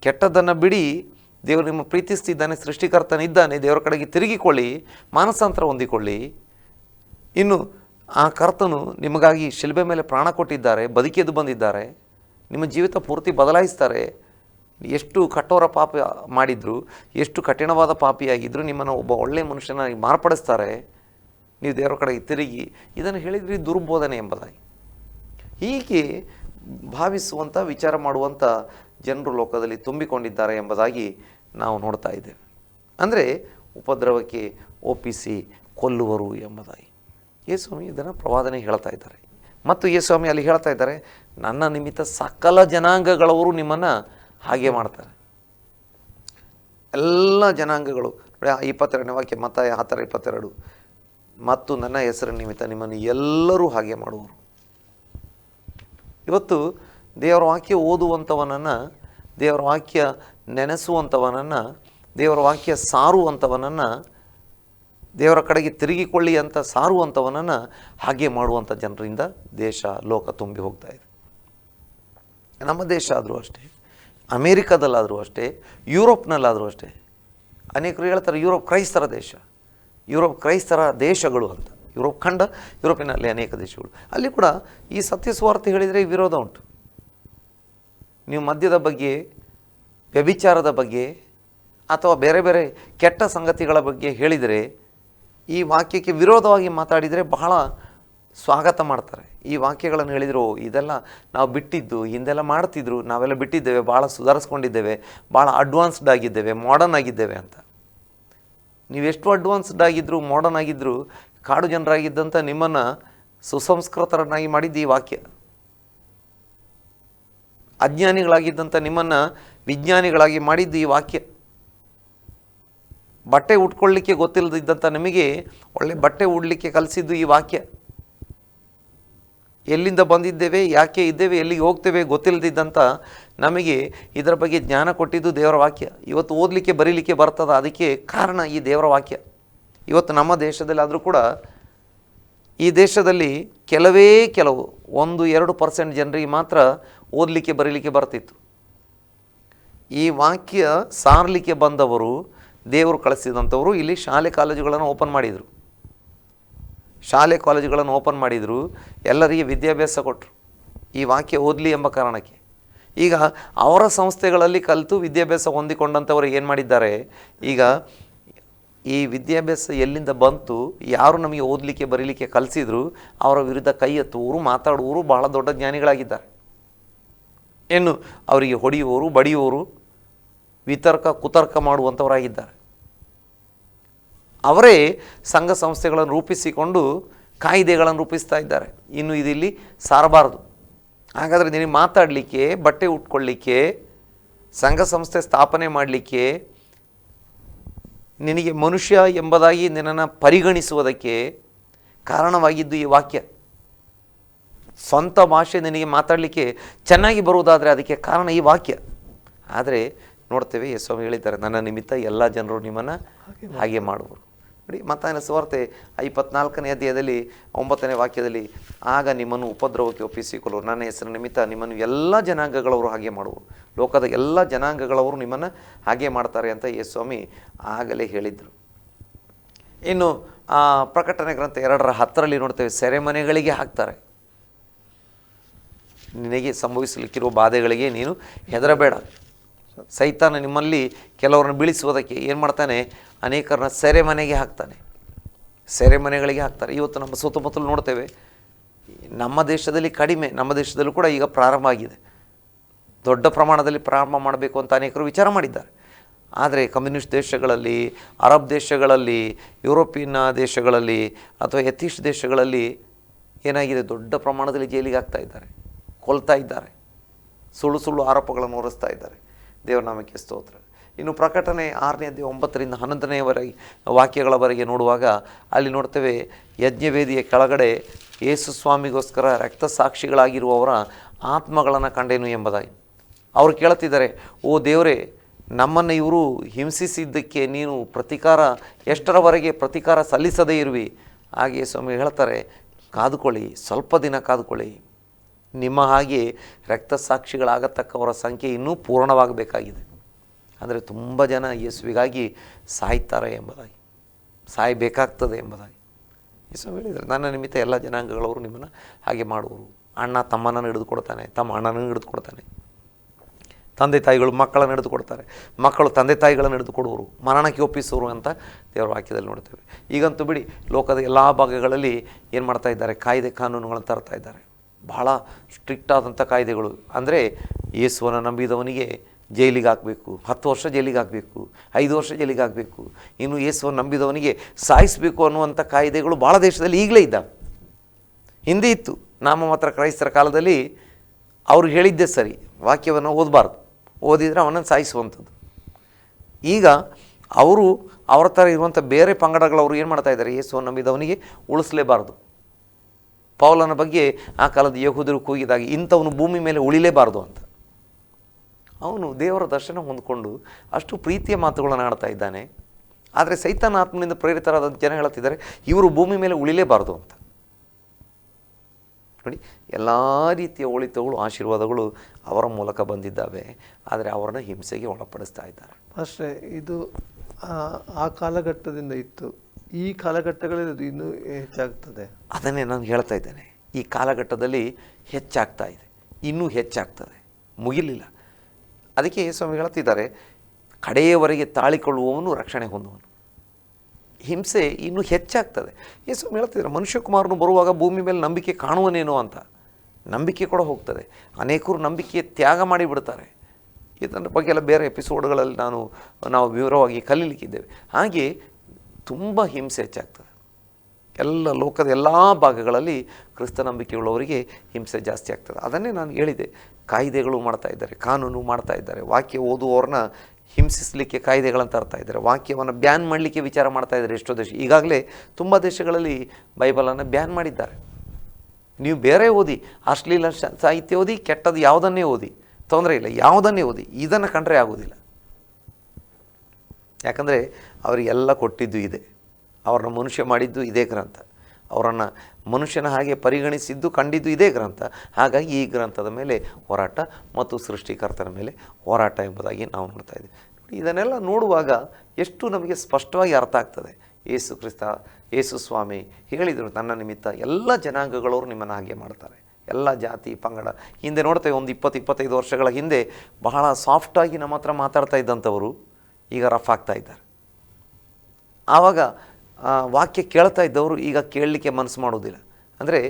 ಕೆಟ್ಟದ್ದನ್ನು ಬಿಡಿ, ದೇವರು ನಿಮ್ಮ ಪ್ರೀತಿಸ್ತಿದ್ದಾನೆ ಸೃಷ್ಟಿಕರ್ತನಿದ್ದಾನೆ, ದೇವರ ಕಡೆಗೆ ತಿರುಗಿಕೊಳ್ಳಿ, ಮಾನಸಾಂತರ ಹೊಂದಿಕೊಳ್ಳಿ. ಇನ್ನು ಆ ಕರ್ತನು ನಿಮಗಾಗಿ ಶಿಲ್ಬೆ ಮೇಲೆ ಪ್ರಾಣ ಕೊಟ್ಟಿದ್ದಾರೆ ಬದುಕಿದ್ದು ಬಂದಿದ್ದಾರೆ. ನಿಮ್ಮ ಜೀವಿತ ಪೂರ್ತಿ ಬದಲಾಯಿಸ್ತಾರೆ. ಎಷ್ಟು ಕಠೋರ ಪಾಪ ಮಾಡಿದ್ರು, ಎಷ್ಟು ಕಠಿಣವಾದ ಪಾಪಿಯಾಗಿದ್ದರೂ ನಿಮ್ಮನ್ನು ಒಬ್ಬ ಒಳ್ಳೆಯ ಮನುಷ್ಯನಾಗಿ ಮಾರ್ಪಡಿಸ್ತಾರೆ. ನೀವು ದೇವರ ಕಡೆಗೆ ತಿರುಗಿ, ಇದನ್ನು ಹೇಳಿದ್ರೆ ದುರ್ಬೋಧನೆ ಎಂಬುದಾಗಿ. ಹೀಗೆ ಭಾವಿಸುವಂಥ ವಿಚಾರ ಮಾಡುವಂಥ ಜನರು ಲೋಕದಲ್ಲಿ ತುಂಬಿಕೊಂಡಿದ್ದಾರೆ ಎಂಬುದಾಗಿ ನಾವು ನೋಡ್ತಾ ಇದ್ದೇವೆ. ಅಂದರೆ ಉಪದ್ರವಕ್ಕೆ ಒಪ್ಪಿಸಿ ಕೊಲ್ಲುವರು ಎಂಬುದಾಗಿ. ಯೇಸು ಇದನ್ನು ಪ್ರವಾದನೆ ಹೇಳ್ತಾ ಇದ್ದಾರೆ. ಮತ್ತು ಯೇಸ್ವಾಮಿ ಅಲ್ಲಿ ಹೇಳ್ತಾ ಇದ್ದಾರೆ, ನನ್ನ ನಿಮಿತ್ತ ಸಕಲ ಜನಾಂಗಗಳವರು ನಿಮ್ಮನ್ನು ಹಾಗೆ ಮಾಡ್ತಾರೆ. ಎಲ್ಲ ಜನಾಂಗಗಳು ಇಪ್ಪತ್ತೆರಡನೇ ವಾಕ್ಯ ಮತ ಥರ ಇಪ್ಪತ್ತೆರಡು. ಮತ್ತು ನನ್ನ ಹೆಸರಿನ ನಿಮಿತ್ತ ನಿಮ್ಮನ್ನು ಎಲ್ಲರೂ ಹಾಗೆ ಮಾಡುವರು. ಇವತ್ತು ದೇವರ ವಾಕ್ಯ ಓದುವಂಥವನನ್ನು, ದೇವರ ವಾಕ್ಯ ನೆನೆಸುವಂಥವನನ್ನು, ದೇವರ ವಾಕ್ಯ ಸಾರುವಂಥವನನ್ನು ದೇವರ ಕಡೆಗೆ ತಿರುಗಿಕೊಳ್ಳಿ ಅಂತ ಸಾರುವಂಥವನನ್ನು ಹಾಗೆ ಮಾಡುವಂಥ ಜನರಿಂದ ದೇಶ, ಲೋಕ ತುಂಬಿ ಹೋಗ್ತಾ ಇದೆ. ನಮ್ಮ ದೇಶ ಆದರೂ ಅಷ್ಟೇ, ಅಮೇರಿಕಾದಲ್ಲಾದರೂ ಅಷ್ಟೇ, ಯುರೋಪ್ನಲ್ಲಾದರೂ ಅಷ್ಟೇ. ಅನೇಕರು ಹೇಳ್ತಾರೆ, ಯುರೋಪ್ ಕ್ರೈಸ್ತರ ದೇಶ, ಯುರೋಪ್ ಕ್ರೈಸ್ತರ ದೇಶಗಳು ಅಂತ. ಯುರೋಪ್ ಖಂಡ, ಯುರೋಪಿನಲ್ಲಿ ಅನೇಕ ದೇಶಗಳು. ಅಲ್ಲಿ ಕೂಡ ಈ ಸತ್ಯ ಸ್ವಾರ್ಥ ಹೇಳಿದರೆ ವಿರೋಧ ಉಂಟು. ನೀವು ಮದ್ಯದ ಬಗ್ಗೆ, ವ್ಯಭಿಚಾರದ ಬಗ್ಗೆ ಅಥವಾ ಬೇರೆ ಬೇರೆ ಕೆಟ್ಟ ಸಂಗತಿಗಳ ಬಗ್ಗೆ ಹೇಳಿದರೆ ಈ ವಾಕ್ಯಕ್ಕೆ ವಿರೋಧವಾಗಿ ಮಾತಾಡಿದರೆ ಬಹಳ ಸ್ವಾಗತ ಮಾಡ್ತಾರೆ. ಈ ವಾಕ್ಯಗಳನ್ನು ಹೇಳಿದರು ಇದೆಲ್ಲ ನಾವು ಬಿಟ್ಟಿದ್ದು, ಹಿಂದೆಲ್ಲ ಮಾಡ್ತಿದ್ರು, ನಾವೆಲ್ಲ ಬಿಟ್ಟಿದ್ದೇವೆ ಭಾಳ ಸುಧಾರಿಸ್ಕೊಂಡಿದ್ದೇವೆ ಭಾಳ ಅಡ್ವಾನ್ಸ್ಡ್ ಆಗಿದ್ದೇವೆ ಮಾಡರ್ನ್ ಆಗಿದ್ದೇವೆ ಅಂತ. ನೀವೆಷ್ಟು ಅಡ್ವಾನ್ಸ್ಡ್ ಆಗಿದ್ದರೂ ಮಾಡರ್ನ್ ಆಗಿದ್ದರೂ ಕಾಡು ಜನರಾಗಿದ್ದಂಥ ನಿಮ್ಮನ್ನು ಸುಸಂಸ್ಕೃತರನ್ನಾಗಿ ಮಾಡಿದ್ದು ಈ ವಾಕ್ಯ. ಅಜ್ಞಾನಿಗಳಾಗಿದ್ದಂಥ ನಿಮ್ಮನ್ನು ವಿಜ್ಞಾನಿಗಳಾಗಿ ಮಾಡಿದ್ದು ಈ ವಾಕ್ಯ. ಬಟ್ಟೆ ಉಟ್ಕೊಳ್ಳಿಕ್ಕೆ ಗೊತ್ತಿಲ್ಲದಿದ್ದಂಥ ನಿಮಗೆ ಒಳ್ಳೆ ಬಟ್ಟೆ ಉಡಲಿಕ್ಕೆ ಕಲಿಸಿದ್ದು ಈ ವಾಕ್ಯ. ಎಲ್ಲಿಂದ ಬಂದಿದ್ದೇವೆ, ಯಾಕೆ ಇದ್ದೇವೆ, ಎಲ್ಲಿಗೆ ಹೋಗ್ತೇವೆ ಗೊತ್ತಿಲ್ಲದಿದ್ದಂಥ ನಮಗೆ ಇದರ ಬಗ್ಗೆ ಜ್ಞಾನ ಕೊಟ್ಟಿದ್ದು ದೇವರ ವಾಕ್ಯ. ಇವತ್ತು ಓದಲಿಕ್ಕೆ, ಬರೀಲಿಕ್ಕೆ ಬರ್ತದ, ಅದಕ್ಕೆ ಕಾರಣ ಈ ದೇವರ ವಾಕ್ಯ. ಇವತ್ತು ನಮ್ಮ ದೇಶದಲ್ಲಿ ಆದರೂ ಕೂಡ ಈ ದೇಶದಲ್ಲಿ ಕೆಲವೇ ಕೆಲವು, ಒಂದು, ಎರಡು ಪರ್ಸೆಂಟ್ ಜನರಿಗೆ ಮಾತ್ರ ಓದಲಿಕ್ಕೆ, ಬರೀಲಿಕ್ಕೆ ಬರ್ತಿತ್ತು. ಈ ವಾಕ್ಯ ಸಾರಲಿಕ್ಕೆ ಬಂದವರು ದೇವರು ಕಳಿಸಿದಂಥವರು ಇಲ್ಲಿ ಶಾಲೆ ಕಾಲೇಜುಗಳನ್ನು ಓಪನ್ ಮಾಡಿದರು. ಶಾಲೆ ಕಾಲೇಜುಗಳನ್ನು ಓಪನ್ ಮಾಡಿದರು, ಎಲ್ಲರಿಗೆ ವಿದ್ಯಾಭ್ಯಾಸ ಕೊಟ್ಟರು ಈ ವಾಕ್ಯ ಓದಲಿ ಎಂಬ ಕಾರಣಕ್ಕೆ. ಈಗ ಅವರ ಸಂಸ್ಥೆಗಳಲ್ಲಿ ಕಲಿತು ವಿದ್ಯಾಭ್ಯಾಸ ಹೊಂದಿಕೊಂಡಂಥವರು ಏನು ಮಾಡಿದ್ದಾರೆ? ಈಗ ಈ ವಿದ್ಯಾಭ್ಯಾಸ ಎಲ್ಲಿಂದ ಬಂತು, ಯಾರು ನಮಗೆ ಓದಲಿಕ್ಕೆ, ಬರೀಲಿಕ್ಕೆ ಕಲಿಸಿದ್ರು, ಅವರ ವಿರುದ್ಧ ಕೈ ಎತ್ತುವರು ಮಾತಾಡುವವರು ಬಹಳ ದೊಡ್ಡ ಜ್ಞಾನಿಗಳಾಗಿದ್ದಾರೆ. ಏನು ಅವರಿಗೆ ಹೊಡೆಯುವವರು, ಬಡಿಯುವವರು ವಿತರ್ಕ, ಕುತರ್ಕ ಮಾಡುವಂಥವರಾಗಿದ್ದಾರೆ. ಅವರೇ ಸಂಘ ಸಂಸ್ಥೆಗಳನ್ನು ರೂಪಿಸಿಕೊಂಡು ಕಾಯಿದೆಗಳನ್ನು ರೂಪಿಸ್ತಾ ಇದ್ದಾರೆ. ಇನ್ನು ಇದಿಲ್ಲಿ ಸಾರಬಾರದು. ಹಾಗಾದರೆ ನಿನಗೆ ಮಾತಾಡಲಿಕ್ಕೆ, ಬಟ್ಟೆ ಉಟ್ಕೊಳ್ಳಿಕ್ಕೆ, ಸಂಘ ಸಂಸ್ಥೆ ಸ್ಥಾಪನೆ ಮಾಡಲಿಕ್ಕೆ, ನಿನಗೆ ಮನುಷ್ಯ ಎಂಬುದಾಗಿ ನಿನ್ನನ್ನು ಪರಿಗಣಿಸುವುದಕ್ಕೆ ಕಾರಣವಾಗಿದ್ದು ಈ ವಾಕ್ಯ. ಸ್ವಂತ ಭಾಷೆ ನಿನಗೆ ಮಾತಾಡಲಿಕ್ಕೆ ಚೆನ್ನಾಗಿ ಬರುವುದಾದರೆ ಅದಕ್ಕೆ ಕಾರಣ ಈ ವಾಕ್ಯ. ಆದರೆ ನೋಡ್ತೇವೆ ಸ್ವಾಮಿ ಹೇಳಿದ್ದಾರೆ ನನ್ನ ನಿಮಿತ್ತ ಎಲ್ಲ ಜನರು ನಿಮ್ಮನ್ನು ಹಾಗೆ ಮಾಡುವರು. ನೋಡಿ ಮತ್ತಾಯನ ಸುವಾರ್ತೆ ಇಪ್ಪತ್ನಾಲ್ಕನೇ ಅಧ್ಯಾಯದಲ್ಲಿ ಒಂಬತ್ತನೇ ವಾಕ್ಯದಲ್ಲಿ ಆಗ ನಿಮ್ಮನ್ನು ಉಪದ್ರವಕ್ಕೆ ಒಪ್ಪಿಸಿಕೊಳ್ಳುವ ನನ್ನ ಹೆಸರಿನ ನಿಮಿತ್ತ ನಿಮ್ಮನ್ನು ಎಲ್ಲ ಜನಾಂಗಗಳವರು ಹಾಗೆ ಮಾಡುವರು. ಲೋಕದ ಎಲ್ಲ ಜನಾಂಗಗಳವರು ನಿಮ್ಮನ್ನು ಹಾಗೆ ಮಾಡ್ತಾರೆ ಅಂತ ಯೇಸ್ವಾಮಿ ಆಗಲೇ ಹೇಳಿದರು. ಇನ್ನು ಪ್ರಕಟಣೆ ಗ್ರಂಥ ಎರಡರ ಹತ್ತರಲ್ಲಿ ನೋಡ್ತೇವೆ ಸೆರೆಮನೆಗಳಿಗೆ ಹಾಕ್ತಾರೆ. ನಿನಗೆ ಸಂಭವಿಸಲಿಕ್ಕಿರುವ ಬಾಧೆಗಳಿಗೆ ನೀನು ಹೆದರಬೇಡ. ಸೈತಾನ ನಿಮ್ಮಲ್ಲಿ ಕೆಲವರನ್ನು ಬೀಳಿಸುವುದಕ್ಕೆ ಏನು ಮಾಡ್ತಾನೆ? ಅನೇಕರನ್ನ ಸೆರೆಮನೆಗೆ ಹಾಕ್ತಾನೆ. ಸೆರೆಮನೆಗಳಿಗೆ ಹಾಕ್ತಾರೆ. ಇವತ್ತು ನಮ್ಮ ಸುತ್ತಮುತ್ತಲು ನೋಡ್ತೇವೆ, ನಮ್ಮ ದೇಶದಲ್ಲಿ ಕಡಿಮೆ, ನಮ್ಮ ದೇಶದಲ್ಲೂ ಕೂಡ ಈಗ ಪ್ರಾರಂಭ ಆಗಿದೆ. ದೊಡ್ಡ ಪ್ರಮಾಣದಲ್ಲಿ ಪ್ರಾರಂಭ ಮಾಡಬೇಕು ಅಂತ ಅನೇಕರು ವಿಚಾರ ಮಾಡಿದ್ದಾರೆ. ಆದರೆ ಕಮ್ಯುನಿಸ್ಟ್ ದೇಶಗಳಲ್ಲಿ, ಅರಬ್ ದೇಶಗಳಲ್ಲಿ, ಯುರೋಪಿಯನ್ ದೇಶಗಳಲ್ಲಿ ಅಥವಾ ಯತೀಶ್ ದೇಶಗಳಲ್ಲಿ ಏನಾಗಿದೆ? ದೊಡ್ಡ ಪ್ರಮಾಣದಲ್ಲಿ ಜೈಲಿಗೆ ಹಾಕ್ತಾ ಇದ್ದಾರೆ, ಕೊಲ್ತಾ ಇದ್ದಾರೆ. ಸುಳ್ಳು ಸುಳ್ಳು ಆರೋಪಗಳನ್ನು ಹೊರಿಸ್ತಾ ಇದ್ದಾರೆ. ದೇವರ ನಾಮಕ್ಕೆ ಸ್ತೋತ್ರ. ಇನ್ನು ಪ್ರಕಟಣೆ ಆರನೇ ಒಂಬತ್ತರಿಂದ ಹನ್ನೊಂದನೆಯವರೆಗೆ ವಾಕ್ಯಗಳವರೆಗೆ ನೋಡುವಾಗ ಅಲ್ಲಿ ನೋಡ್ತೇವೆ, ಯಜ್ಞವೇದಿಯ ಕೆಳಗಡೆ ಯೇಸು ಸ್ವಾಮಿಗೋಸ್ಕರ ರಕ್ತ ಸಾಕ್ಷಿಗಳಾಗಿರುವವರ ಆತ್ಮಗಳನ್ನು ಕಂಡೇನು ಎಂಬುದಾಗಿ. ಅವರು ಕೇಳ್ತಿದ್ದಾರೆ, ಓ ದೇವರೇ, ನಮ್ಮನ್ನು ಇವರು ಹಿಂಸಿಸಿದ್ದಕ್ಕೆ ನೀನು ಪ್ರತಿಕಾರ, ಎಷ್ಟರವರೆಗೆ ಪ್ರತಿಕಾರ ಸಲ್ಲಿಸದೇ ಇರುವಿ? ಹಾಗೆ ಸ್ವಾಮಿ ಹೇಳ್ತಾರೆ, ಕಾದುಕೊಳ್ಳಿ, ಸ್ವಲ್ಪ ದಿನ ಕಾದುಕೊಳ್ಳಿ. ನಿಮ್ಮ ಹಾಗೆ ರಕ್ತಸಾಕ್ಷಿಗಳಾಗತಕ್ಕವರ ಸಂಖ್ಯೆ ಇನ್ನೂ ಪೂರ್ಣವಾಗಬೇಕಾಗಿದೆ. ಅಂದರೆ ತುಂಬ ಜನ ಯೇಸುವಿಗಾಗಿ ಸಾಯ್ತಾರೆ ಎಂಬುದಾಗಿ, ಸಾಯಬೇಕಾಗ್ತದೆ ಎಂಬುದಾಗಿ. ಯೇಸು ಹೇಳಿದರೆ, ನನ್ನ ನಿಮಿತ್ತ ಎಲ್ಲ ಜನಾಂಗಗಳವರು ನಿಮ್ಮನ್ನು ಹಾಗೆ ಮಾಡುವರು. ಅಣ್ಣ ತಮ್ಮನನ್ನು ಹಿಡಿದುಕೊಡ್ತಾನೆ, ತಮ್ಮ ಅಣ್ಣನನ್ನು ಹಿಡಿದುಕೊಡ್ತಾನೆ. ತಂದೆ ತಾಯಿಗಳು ಮಕ್ಕಳನ್ನು ಹಿಡಿದುಕೊಡ್ತಾರೆ. ಮಕ್ಕಳು ತಂದೆ ತಾಯಿಗಳನ್ನು ಹಿಡಿದುಕೊಡುವರು, ಮರಣಕ್ಕೆ ಒಪ್ಪಿಸುವರು ಅಂತ ದೇವರ ವಾಕ್ಯದಲ್ಲಿ ನೋಡ್ತೇವೆ. ಈಗಂತೂ ಬಿಡಿ, ಲೋಕದ ಎಲ್ಲ ಭಾಗಗಳಲ್ಲಿ ಏನು ಮಾಡ್ತಾ ಇದ್ದಾರೆ? ಕಾಯ್ದೆ ಕಾನೂನುಗಳನ್ನು ತರ್ತಾ ಇದ್ದಾರೆ. ಬಹಳ ಸ್ಟ್ರಿಕ್ಟ್ ಆದಂಥ ಕಾಯ್ದೆಗಳು. ಅಂದರೆ ಯೇಸುವನ್ನು ನಂಬಿದವನಿಗೆ ಜೈಲಿಗೆ ಹಾಕಬೇಕು, ಹತ್ತು ವರ್ಷ ಜೈಲಿಗೆ ಹಾಕಬೇಕು, ಐದು ವರ್ಷ ಜೈಲಿಗೆ ಹಾಕಬೇಕು. ಇನ್ನು ಯೇಸುವನ್ನು ನಂಬಿದವನಿಗೆ ಸಾಯಿಸಬೇಕು ಅನ್ನುವಂಥ ಕಾಯ್ದೆಗಳು ಭಾಳ ದೇಶದಲ್ಲಿ ಈಗಲೇ ಇದ್ದ. ಹಿಂದೆ ಇತ್ತು. ನಾಮ ಮಾತ್ರ ಕ್ರೈಸ್ತರ ಕಾಲದಲ್ಲಿ ಅವ್ರು ಹೇಳಿದ್ದೇ ಸರಿ. ವಾಕ್ಯವನ್ನು ಓದಬಾರ್ದು. ಓದಿದರೆ ಅವನನ್ನು ಸಾಯಿಸುವಂಥದ್ದು. ಈಗ ಅವರು, ಅವ್ರ ಥರ ಇರುವಂಥ ಬೇರೆ ಪಂಗಡಗಳವರು ಏನು ಮಾಡ್ತಾಯಿದ್ದಾರೆ ಯೇಸುವನ್ನು ನಂಬಿದವನಿಗೆ ಉಳಿಸಲೇಬಾರ್ದು. ಪೌಲನ ಬಗ್ಗೆ ಆ ಕಾಲದ ಯಹೂದರು ಕೂಗಿದಾಗ ಇಂಥವನು ಭೂಮಿ ಮೇಲೆ ಉಳಿಲೇಬಾರ್ದು ಅಂತ. ಅವನು ದೇವರ ದರ್ಶನ ಹೊಂದಿಕೊಂಡು ಅಷ್ಟು ಪ್ರೀತಿಯ ಮಾತುಗಳನ್ನು ಆಡ್ತಾ ಇದ್ದಾನೆ. ಆದರೆ ಸೈತಾನ ಆತ್ಮನಿಂದ ಪ್ರೇರಿತರಾದಂಥ ಜನ ಹೇಳುತ್ತಿದ್ದಾರೆ, ಇವರು ಭೂಮಿ ಮೇಲೆ ಉಳಿಲೇಬಾರ್ದು ಅಂತ. ನೋಡಿ, ಎಲ್ಲ ರೀತಿಯ ಒಳಿತಗಳು, ಆಶೀರ್ವಾದಗಳು ಅವರ ಮೂಲಕ ಬಂದಿದ್ದಾವೆ. ಆದರೆ ಅವರನ್ನು ಹಿಂಸೆಗೆ ಒಳಪಡಿಸ್ತಾ ಇದ್ದಾರೆ. ಅಷ್ಟೇ, ಇದು, ಆ- ಆ ಕಾಲಘಟ್ಟದಿಂದ ಇತ್ತು. ಈ ಕಾಲಘಟ್ಟಗಳಲ್ಲಿ ಅದು ಇನ್ನೂ ಹೆಚ್ಚಾಗ್ತದೆ. ಅದನ್ನೇ ನಾನು ಹೇಳ್ತಾ ಇದ್ದೇನೆ. ಈ ಕಾಲಘಟ್ಟದಲ್ಲಿ ಹೆಚ್ಚಾಗ್ತಾ ಇದೆ. ಇನ್ನೂ ಹೆಚ್ಚಾಗ್ತದೆ. ಮುಗಿಲಿಲ್ಲ. ಅದಕ್ಕೆ ಸ್ವಾಮಿ ಹೇಳ್ತಿದ್ದಾರೆ ಕಡೆಯವರೆಗೆ ತಾಳಿಕೊಳ್ಳುವವನು ರಕ್ಷಣೆ ಹೊಂದುವನು. ಹಿಂಸೆ ಇನ್ನೂ ಹೆಚ್ಚಾಗ್ತದೆ. ಯೇಸು ಹೇಳ್ತಿದ್ದಾರೆ ಮನುಷ್ಯಕುಮಾರನು ಬರುವಾಗ ಭೂಮಿ ಮೇಲೆ ನಂಬಿಕೆ ಕಾಣುವನೇನೋ ಅಂತ. ನಂಬಿಕೆ ಕೂಡ ಹೋಗ್ತದೆ. ಅನೇಕರು ನಂಬಿಕೆ ತ್ಯಾಗ ಮಾಡಿಬಿಡ್ತಾರೆ. ಇದರ ಬಗ್ಗೆ ಎಲ್ಲ ಬೇರೆ ಎಪಿಸೋಡ್ಗಳಲ್ಲಿ ನಾನು, ನಾವು ವಿವರವಾಗಿ ಕಲೀಲಿಕ್ಕಿದ್ದೇವೆ. ಹಾಗೆ ತುಂಬ ಹಿಂಸೆ ಹೆಚ್ಚಾಗ್ತದೆ. ಎಲ್ಲ ಲೋಕದ ಎಲ್ಲ ಭಾಗಗಳಲ್ಲಿ ಕ್ರಿಸ್ತ ನಂಬಿಕೆಯುಳ್ಳವರಿಗೆ ಹಿಂಸೆ ಜಾಸ್ತಿ ಆಗ್ತದೆ. ಅದನ್ನೇ ನಾನು ಹೇಳಿದೆ. ಕಾಯ್ದೆಗಳು ಮಾಡ್ತಾ ಇದ್ದಾರೆ, ಕಾನೂನು ಮಾಡ್ತಾ ಇದ್ದಾರೆ, ವಾಕ್ಯ ಓದುವವ್ರನ್ನ ಹಿಂಸಿಸಲಿಕ್ಕೆ ಕಾಯ್ದೆಗಳನ್ನು ತರ್ತಾ ಇದ್ದಾರೆ. ವಾಕ್ಯವನ್ನು ಬ್ಯಾನ್ ಮಾಡಲಿಕ್ಕೆ ವಿಚಾರ ಮಾಡ್ತಾ ಇದ್ದಾರೆ ಎಷ್ಟೋ ದೇಶ. ಈಗಾಗಲೇ ತುಂಬ ದೇಶಗಳಲ್ಲಿ ಬೈಬಲನ್ನು ಬ್ಯಾನ್ ಮಾಡಿದ್ದಾರೆ. ನೀವು ಬೇರೆ ಓದಿ, ಅಶ್ಲೀಲ ಸಾಹಿತ್ಯ ಓದಿ, ಕೆಟ್ಟದ್ದು ಯಾವುದನ್ನೇ ಓದಿ, ತೊಂದರೆ ಇಲ್ಲ. ಯಾವುದನ್ನೇ ಓದಿ, ಇದನ್ನು ಕಂಡ್ರೆ ಆಗೋದಿಲ್ಲ. ಯಾಕಂದರೆ ಅವರಿಗೆಲ್ಲ ಕೊಟ್ಟಿದ್ದು ಇದೆ. ಅವ್ರನ್ನ ಮನುಷ್ಯ ಮಾಡಿದ್ದು ಇದೇ ಗ್ರಂಥ. ಅವರನ್ನು ಮನುಷ್ಯನ ಹಾಗೆ ಪರಿಗಣಿಸಿದ್ದು ಕಂಡಿದ್ದು ಇದೇ ಗ್ರಂಥ. ಹಾಗಾಗಿ ಈ ಗ್ರಂಥದ ಮೇಲೆ ಹೋರಾಟ ಮತ್ತು ಸೃಷ್ಟಿಕರ್ತರ ಮೇಲೆ ಹೋರಾಟ ಎಂಬುದಾಗಿ ನಾವು ನೋಡ್ತಾ ಇದ್ದೀವಿ. ಇದನ್ನೆಲ್ಲ ನೋಡುವಾಗ ಎಷ್ಟು ನಮಗೆ ಸ್ಪಷ್ಟವಾಗಿ ಅರ್ಥ ಆಗ್ತದೆ. ಯೇಸು ಕ್ರಿಸ್ತ, ಯೇಸು ಸ್ವಾಮಿ ಹೇಳಿದರು, ನನ್ನ ನಿಮಿತ್ತ ಎಲ್ಲ ಜನಾಂಗಗಳವರು ನಿಮ್ಮನ್ನು ಹಾಗೆ ಮಾಡ್ತಾರೆ. ಎಲ್ಲ ಜಾತಿ, ಪಂಗಡ. ಹಿಂದೆ ನೋಡ್ತೇವೆ ಒಂದು ಇಪ್ಪತ್ತು, ಇಪ್ಪತ್ತೈದು ವರ್ಷಗಳ ಹಿಂದೆ ಬಹಳ ಸಾಫ್ಟಾಗಿ ನಮ್ಮ ಹತ್ರ ಮಾತಾಡ್ತಾ ಇದ್ದಂಥವರು ಈಗ ರಫ್ ಆಗ್ತಾ ಇದ್ದಾರೆ. ಆವಾಗ ವಾಕ್ಯ ಕೇಳ್ತಾ ಇದ್ದವರು ಈಗ ಕೇಳಲಿಕ್ಕೆ ಮನಸ್ಸು ಮಾಡೋದಿಲ್ಲ ಅಂದರೆ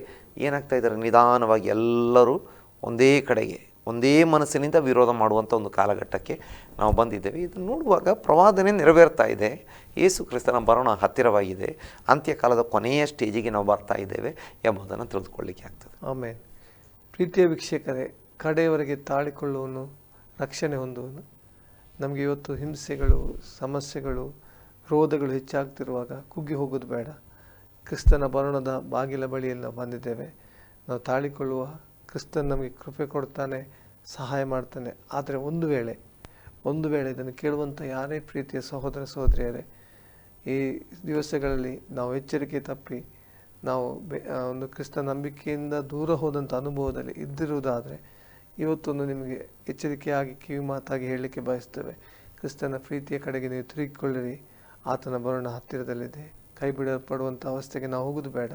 ಏನಾಗ್ತಾ ಇದ್ದಾರೆ? ನಿಧಾನವಾಗಿ ಎಲ್ಲರೂ ಒಂದೇ ಕಡೆಗೆ, ಒಂದೇ ಮನಸ್ಸಿನಿಂದ ವಿರೋಧ ಮಾಡುವಂಥ ಒಂದು ಕಾಲಘಟ್ಟಕ್ಕೆ ನಾವು ಬಂದಿದ್ದೇವೆ. ಇದನ್ನು ನೋಡುವಾಗ ಪ್ರವಾದನೆ ನೆರವೇರ್ತಾ ಇದೆ. ಯೇಸು ಕ್ರಿಸ್ತನ ಬರೋಣ ಹತ್ತಿರವಾಗಿದೆ. ಅಂತ್ಯಕಾಲದ ಕೊನೆಯ ಸ್ಟೇಜಿಗೆ ನಾವು ಬರ್ತಾ ಇದ್ದೇವೆ ಎಂಬುದನ್ನು ತಿಳಿದುಕೊಳ್ಳಿಕ್ಕೆ ಆಗ್ತದೆ. ಆಮೇಲೆ ಪ್ರೀತಿಯ ವೀಕ್ಷಕರೇ, ಕಡೆಯವರೆಗೆ ತಾಳಿಕೊಳ್ಳುವನು, ರಕ್ಷಣೆ ಹೊಂದುವನು. ನಮಗೆ ಇವತ್ತು ಹಿಂಸೆಗಳು, ಸಮಸ್ಯೆಗಳು, ರೋಧಗಳು ಹೆಚ್ಚಾಗ್ತಿರುವಾಗ ಕುಗ್ಗಿ ಹೋಗೋದು ಬೇಡ. ಕ್ರಿಸ್ತನ ಬರಣದ ಬಾಗಿಲ ಬಳಿಯಲ್ಲಿ ನಾವು ಬಂದಿದ್ದೇವೆ. ನಾವು ತಾಳಿಕೊಳ್ಳುವ ಕ್ರಿಸ್ತನ್ ನಮಗೆ ಕೃಪೆ ಕೊಡ್ತಾನೆ, ಸಹಾಯ ಮಾಡ್ತಾನೆ. ಆದರೆ ಒಂದು ವೇಳೆ ಒಂದು ವೇಳೆ ಇದನ್ನು ಕೇಳುವಂಥ ಯಾರೇ ಪ್ರೀತಿಯ ಸಹೋದರ ಸಹೋದರಿಯರೇ, ಈ ದಿವಸಗಳಲ್ಲಿ ನಾವು ಎಚ್ಚರಿಕೆ ತಪ್ಪಿ, ನಾವು ಒಂದು ಕ್ರಿಸ್ತ ನಂಬಿಕೆಯಿಂದ ದೂರ ಹೋದಂಥ ಅನುಭವದಲ್ಲಿ ಇದ್ದಿರುವುದಾದರೆ ಇವತ್ತೊಂದು ನಿಮಗೆ ಎಚ್ಚರಿಕೆಯಾಗಿ ಕಿವಿ ಮಾತಾಗಿ ಹೇಳಲಿಕ್ಕೆ ಬಯಸ್ತೇವೆ ಕ್ರಿಸ್ತನ ಪ್ರೀತಿಯ ಕಡೆಗೆ ನೀವು ತಿರುಗಿಕೊಳ್ಳಿರಿ. ಆತನ ಬರೋಣ ಹತ್ತಿರದಲ್ಲಿದೆ. ಕೈ ಬಿಡಲ್ಪಡುವಂಥ ಅವಸ್ಥೆಗೆ ನಾವು ಹೋಗೋದು ಬೇಡ.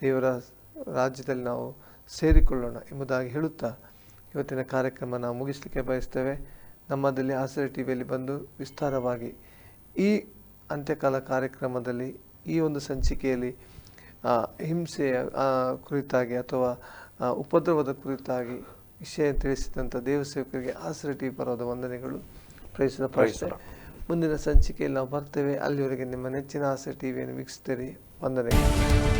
ದೇವರ ರಾಜ್ಯದಲ್ಲಿ ನಾವು ಸೇರಿಕೊಳ್ಳೋಣ ಎಂಬುದಾಗಿ ಹೇಳುತ್ತಾ ಇವತ್ತಿನ ಕಾರ್ಯಕ್ರಮ ನಾವು ಮುಗಿಸಲಿಕ್ಕೆ ಬಯಸ್ತೇವೆ ನಮ್ಮದಲ್ಲಿ ಆಸರೆ ಟಿ ವಿಯಲ್ಲಿ ಬಂದು ವಿಸ್ತಾರವಾಗಿ ಈ ಅಂತ್ಯಕಾಲ ಕಾರ್ಯಕ್ರಮದಲ್ಲಿ, ಈ ಒಂದು ಸಂಚಿಕೆಯಲ್ಲಿ ಹಿಂಸೆಯ ಕುರಿತಾಗಿ ಅಥವಾ ಉಪದ್ರವದ ಕುರಿತಾಗಿ ವಿಷಯ ತಿಳಿಸಿದಂಥ ದೇವಸೇವಕರಿಗೆ ಆಸರೆ ಟಿ ಪರ್ವದ ವಂದನೆಗಳು ಪ್ರಯತ್ನ ಪಡಿಸ್ತೇವೆ ಮುಂದಿನ ಸಂಚಿಕೆಯಲ್ಲಿ ನಾವು ಬರ್ತೇವೆ. ಅಲ್ಲಿವರೆಗೆ ನಿಮ್ಮ ನೆಚ್ಚಿನ ಆಸರೆ ಟಿವಿಯನ್ನು ವೀಕ್ಷಿಸ್ತೀರಿ ವಂದನೆಗಳು.